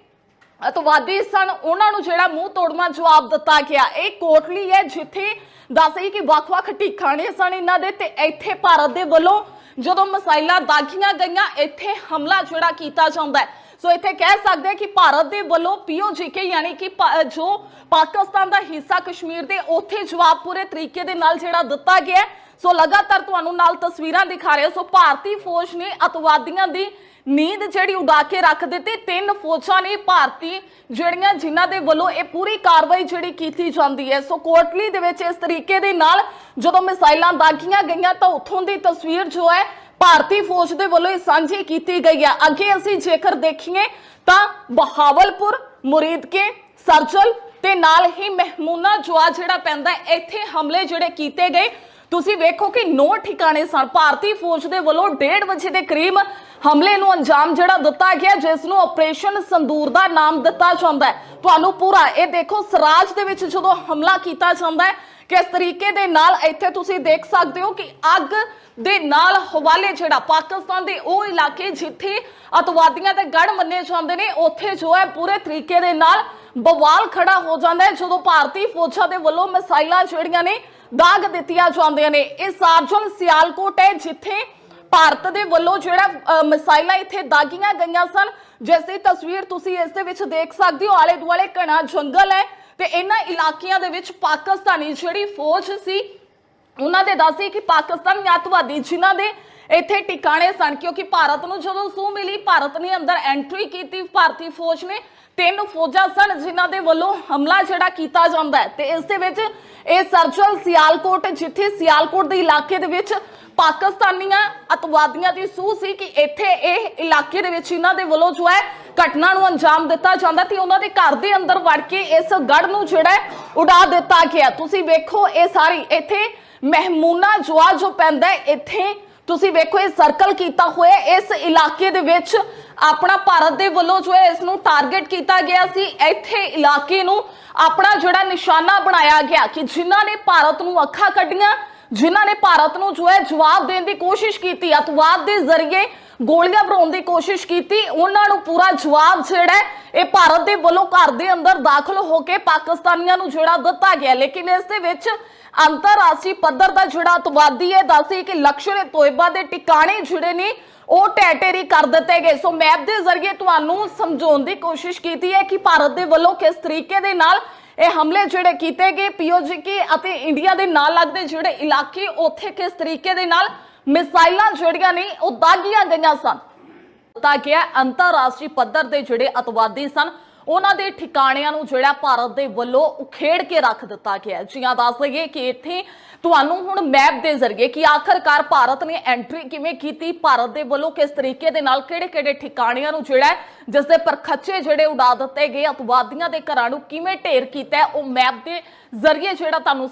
ਅਤਵਾਦੀ ਸਨ, ਉਹਨਾਂ ਨੂੰ ਜਿਹੜਾ ਮੂੰਹ ਤੋੜਵਾ ਜਵਾਬ ਦਿੱਤਾ ਗਿਆ। ਇਹ ਕੋਟਲੀ ਹੈ ਜਿੱਥੇ ਦੱਸਈ ਕਿ ਵੱਖ-ਵੱਖ ਠਿਕਾਣੇ ਸਨ ਇਹਨਾਂ ਦੇ ਤੇ ਇੱਥੇ ਭਾਰਤ ਦੇ ਵੱਲੋਂ ਜਦੋਂ ਮਸਾਇਲਾਂ ਦਾਗੀਆਂ ਗਈਆਂ, ਇੱਥੇ ਹਮਲਾ ਜਿਹੜਾ ਕੀਤਾ ਜਾਂਦਾ ਹੈ। ਸੋ ਇੱਥੇ ਕਹਿ ਸਕਦੇ ਹਾਂ ਕਿ ਭਾਰਤ ਦੇ ਵੱਲੋਂ ਪੀਓਜੀਕੇ ਯਾਨੀ ਕਿ ਪਾ- ਜੋ ਪਾਕਿਸਤਾਨ ਦਾ ਹਿੱਸਾ ਕਸ਼ਮੀਰ ਦੇ, ਉੱਥੇ ਜਵਾਬ ਪੂਰੇ ਤਰੀਕੇ ਦੇ ਨਾਲ ਜਿਹੜਾ ਦਿੱਤਾ ਗਿਆ ਹੈ। ਸੋ ਲਗਾਤਾਰ ਤੁਹਾਨੂੰ ਨਾਲ ਤਸਵੀਰਾਂ ਦਿਖਾ ਰਹੇ ਸੋ ਭਾਰਤੀ ਫੌਜ ਨੇ ਅਤਵਾਦੀਆਂ ਦੀ ਨੀਂਦ ਜਿਹੜੀ ਉਡਾ ਕੇ ਰੱਖ ਦਿੱਤੀ। ਤਿੰਨ ਫੌਜਾਂ ਨੇ ਭਾਰਤੀ ਜਿਹੜੀਆਂ ਜਿਨ੍ਹਾਂ ਦੇ ਵੱਲੋਂ ਇਹ ਪੂਰੀ ਕਾਰਵਾਈ ਜਿਹੜੀ ਕੀਤੀ ਜਾਂਦੀ ਹੈ। ਸੋ ਕੋਟਲੀ ਦੇ ਵਿੱਚ ਇਸ ਤਰੀਕੇ ਦੇ ਨਾਲ ਜਦੋਂ ਮਿਸਾਈਲਾਂ ਦਾਗੀਆਂ ਗਈਆਂ ਤਾਂ ਉੱਥੋਂ ਦੀ ਤਸਵੀਰ ਜੋ ਹੈ ਭਾਰਤੀ ਫੌਜ ਦੇ ਵੱਲੋਂ ਇਹ ਸਾਂਝੀ ਕੀਤੀ ਗਈ ਹੈ। ਅੱਗੇ ਅਸੀਂ ਜੇਕਰ ਦੇਖੀਏ ਤਾਂ ਬਹਾਵਲਪੁਰ, ਮੁਰੀਦਕੇ, ਸਰਜਲ ਤੇ ਨਾਲ ਹੀ ਮਹਿਮੂਨਾ ਜਵਾ ਜਿਹੜਾ ਪੈਂਦਾ ਇੱਥੇ ਹਮਲੇ ਜਿਹੜੇ ਕੀਤੇ ਗਏ। ਤੁਸੀਂ ਵੇਖੋ ਕਿ ਨੌ ਠਿਕਾਣੇ ਸਨ। ਭਾਰਤੀ ਫੌਜ ਦੇ ਵੱਲੋਂ 1:30 ਵਜੇ ਦੇ ਕਰੀਬ ਹਮਲੇ ਨੂੰ ਅੰਜਾਮ ਜਿਹੜਾ ਦਿੱਤਾ ਗਿਆ, ਜਿਸ ਨੂੰ ਆਪਰੇਸ਼ਨ ਸੰਦੂਰ ਦਾ ਨਾਮ ਦਿੱਤਾ ਜਾਂਦਾ ਹੈ। ਤੁਹਾਨੂੰ ਪੂਰਾ ਇਹ ਦੇਖੋ, ਸਰਾਜ ਦੇ ਵਿੱਚ ਜਦੋਂ ਹਮਲਾ ਕੀਤਾ ਜਾਂਦਾ ਹੈ, ਕਿਸ ਤਰੀਕੇ ਦੇ ਨਾਲ ਇੱਥੇ ਤੁਸੀਂ ਦੇਖ ਸਕਦੇ ਹੋ ਕਿ ਅੱਗ ਦੇ ਨਾਲ ਹਵਾਲੇ ਜਿਹੜਾ ਪਾਕਿਸਤਾਨ ਦੇ ਉਹ ਇਲਾਕੇ ਜਿੱਥੇ ਅਤਵਾਦੀਆਂ ਦੇ ਗੜ ਮੰਨੇ ਜਾਂਦੇ ਨੇ, ਉੱਥੇ ਜੋ ਹੈ ਪੂਰੇ ਤਰੀਕੇ ਦੇ ਨਾਲ ਬਵਾਲ ਖੜਾ ਹੋ ਜਾਂਦਾ ਹੈ। ਜਦੋਂ ਭਾਰਤੀ ਫੌਜਾਂ ਦੇ ਵੱਲੋਂ ਮਿਸਾਈਲਾਂ ਜਿਹੜੀਆਂ ਨੇ ਦਾਗ ਦਿੱਤੀਆਂ ਜਾਂਦੀਆਂ ਨੇ। ਇਹ ਸਾਰਜਨ ਸਿਆਲਕੋਟ ਹੈ, ਜਿੱਥੇ ਭਾਰਤ ਦੇ ਵੱਲੋਂ ਜਿਹੜਾ ਮਿਸਾਈਲਾਂ ਇੱਥੇ ਦਾਗੀਆਂ ਗਈਆਂ ਸਨ। ਜਿਸ ਦੀ ਤਸਵੀਰ ਤੁਸੀਂ ਇਸ ਦੇ ਵਿੱਚ ਦੇਖ ਸਕਦੇ ਹੋ। ਆਲੇ ਦੁਆਲੇ ਘਣਾ ਜੰਗਲ ਹੈ ਤੇ ਇਹਨਾਂ ਇਲਾਕਿਆਂ ਦੇ ਵਿੱਚ ਪਾਕਿਸਤਾਨੀ ਜਿਹੜੀ ਫੌਜ ਸੀ, ਉਹਨਾਂ ਦੇ ਦੱਸੀ ਕਿ ਪਾਕਿਸਤਾਨੀ ਅੱਤਵਾਦੀ ਜਿਨ੍ਹਾਂ ਦੇ ਇੱਥੇ ਟਿਕਾਣੇ ਸਨ, ਕਿਉਂਕਿ ਭਾਰਤ ਨੂੰ ਜਦੋਂ ਸੂਹ ਮਿਲੀ, ਭਾਰਤ ਨੇ ਅੰਦਰ ਐਂਟਰੀ ਕੀਤੀ, ਭਾਰਤੀ ਫੌਜ ਨੇ ਤਿੰਨ ਫੌਜਾਂ ਸਨ ਜਿਨ੍ਹਾਂ ਦੇ ਵੱਲੋਂ ਹਮਲਾ ਜਿਹੜਾ ਕੀਤਾ ਜਾਂਦਾ ਹੈ। ਤੇ ਇਸ ਦੇ ਵਿੱਚ ਇਹ ਸਰਜਲ ਸਿਆਲਕੋਟ, ਜਿੱਥੇ ਸਿਆਲਕੋਟ ਦੇ ਇਲਾਕੇ ਦੇ ਵਿੱਚ ਪਾਕਿਸਤਾਨੀਆਂ ਅਤਵਾਦੀਆਂ ਦੀ ਸੂਹ ਸੀ ਕਿ ਇੱਥੇ ਇਹ ਇਲਾਕੇ ਦੇ ਵਿੱਚ ਇਹਨਾਂ ਦੇ ਵੱਲੋਂ ਜੋ ਹੈ ਘਟਨਾ ਨੂੰ ਅੰਜਾਮ ਦਿੱਤਾ ਜਾਂਦਾ ਤੇ ਉਹਨਾਂ ਦੇ ਘਰ ਦੇ ਅੰਦਰ ਵੜ ਕੇ ਇਸ ਗੜ ਨੂੰ ਜਿਹੜਾ ਉਡਾ ਦਿੱਤਾ ਗਿਆ। ਤੁਸੀਂ ਵੇਖੋ ਇਹ ਸਾਰੀ ਇੱਥੇ ਮਹਿਮੂਨਾ ਜਵਾ ਜੋ ਪੈਂਦਾ ਇੱਥੇ ਤੁਸੀਂ ਵੇਖੋ, ਇਹ ਸਰਕਲ ਕੀਤਾ ਹੋਇਆ ਇਸ ਇਲਾਕੇ ਦੇ ਵਿੱਚ ਆਪਣਾ ਭਾਰਤ ਦੇ ਵੱਲੋਂ ਜੋ ਹੈ, ਇਸ ਨੂੰ ਟਾਰਗੇਟ ਕੀਤਾ ਗਿਆ ਸੀ। ਇੱਥੇ ਇਲਾਕੇ ਨੂੰ ਆਪਣਾ ਜਿਹੜਾ ਨਿਸ਼ਾਨਾ ਬਣਾਇਆ ਗਿਆ ਕਿ ਜਿਨ੍ਹਾਂ ਨੇ ਭਾਰਤ ਨੂੰ ਅੱਖਾਂ ਕੱਢੀਆਂ ਜਿਨ੍ਹਾਂ ਨੇ ਭਾਰਤ ਨੂੰ ਜੋ ਹੈ ਜਵਾਬ ਦੇਣ ਦੀ ਕੋਸ਼ਿਸ਼ ਕੀਤੀ, ਅਤਵਾਦ ਦੇ ਜ਼ਰੀਏ ਗੋਲੀਆਂ ਭਰਾਉਣ ਦੀ ਕੋਸ਼ਿਸ਼ ਕੀਤੀ, ਉਹਨਾਂ ਨੂੰ ਪੂਰਾ ਜਵਾਬ ਜਿਹੜਾ ਇਹ ਭਾਰਤ ਦੇ ਵੱਲੋਂ ਘਰ ਦੇ ਅੰਦਰ ਦਾਖਲ ਹੋ ਕੇ ਪਾਕਿਸਤਾਨੀਆਂ ਨੂੰ ਜਿਹੜਾ ਦਿੱਤਾ ਗਿਆ ਲੇਕਿਨ ਇਸ ਦੇ ਵਿੱਚ ਅੰਤਰਰਾਸ਼ਟਰੀ ਪੱਧਰ ਦਾ ਜਿਹੜਾ ਅਤਵਾਦੀ ਹੈ ਦੱਸੀ ਕਿ ਲਕਸ਼ਰ ਤੋਇਬਾ ਦੇ ਟਿਕਾਣੇ ਜਿਹੜੇ ਨੇ, ਉਹ ਟੈਟੇਰੀ ਕਰ ਦਿੱਤੇ ਗਏ। ਸੋ ਮੈਪ ਦੇ ਜ਼ਰੀਏ ਤੁਹਾਨੂੰ ਸਮਝਾਉਣ ਦੀ ਕੋਸ਼ਿਸ਼ ਕੀਤੀ ਹੈ ਕਿ ਭਾਰਤ ਦੇ ਵੱਲੋਂ ਕਿਸ ਤਰੀਕੇ ਦੇ ਨਾਲ ਇਹ ਹਮਲੇ ਜਿਹੜੇ ਕੀਤੇ ਗਏ ਪੀਓਜੀਕੇ ਅਤੇ ਇੰਡੀਆ ਦੇ ਨਾਲ ਲੱਗਦੇ ਜਿਹੜੇ ਇਲਾਕੇ, ਉੱਥੇ ਕਿਸ ਤਰੀਕੇ ਦੇ ਨਾਲ ਮਿਸਾਈਲਾਂ ਜਿਹੜੀਆਂ ਨੇ, ਉਹ ਦਾਗੀਆਂ ਗਈਆਂ ਸਨ। ਤਾਂ ਕਿ ਅੰਤਰਰਾਸ਼ਟਰੀ ਪੱਧਰ ਦੇ ਜਿਹੜੇ ਅਤਵਾਦੀ ਸਨ, ਉਹਨਾਂ ਦੇ ਠਿਕਾਣਿਆਂ ਨੂੰ ਜਿਹੜਾ ਭਾਰਤ ਦੇ ਵੱਲੋਂ ਉਖੇੜ ਕੇ ਰੱਖ ਦਿੱਤਾ ਗਿਆ ਜੀ ਜੀਆਂ ਦੱਸ ਦਈਏ ਕਿ ਇੱਥੇ ਤੁਹਾਨੂੰ ਹੁਣ ਮੈਪ ਦੇ ਜ਼ਰੀਏ ਕਿ ਆਖਰਕਾਰ ਭਾਰਤ ਨੇ ਐਂਟਰੀ ਕਿਵੇਂ ਕੀਤੀ ਭਾਰਤ ਦੇ ਵੱਲੋਂ ਕਿਸ ਤਰੀਕੇ ਦੇ ਨਾਲ ਕਿਹੜੇ-ਕਿਹੜੇ ਠਿਕਾਣਿਆਂ ਨੂੰ ਜਿਹੜਾ ਹੈ, ਜਿਸ ਦੇ ਪਰਖੱਚੇ ਜਿਹੜੇ ਉਡਾ ਦਿੱਤੇ ਗਏ ਅਤਵਾਦੀਆਂ ਦੇ ਘਰਾਂ ਨੂੰ ਕਿਵੇਂ ਢੇਰ ਕੀਤਾ ਉਹ ਮੈਪ ਦੇ ਜ਼ਰੀਏ ਜਿਹੜਾ ਤੁਹਾਨੂੰ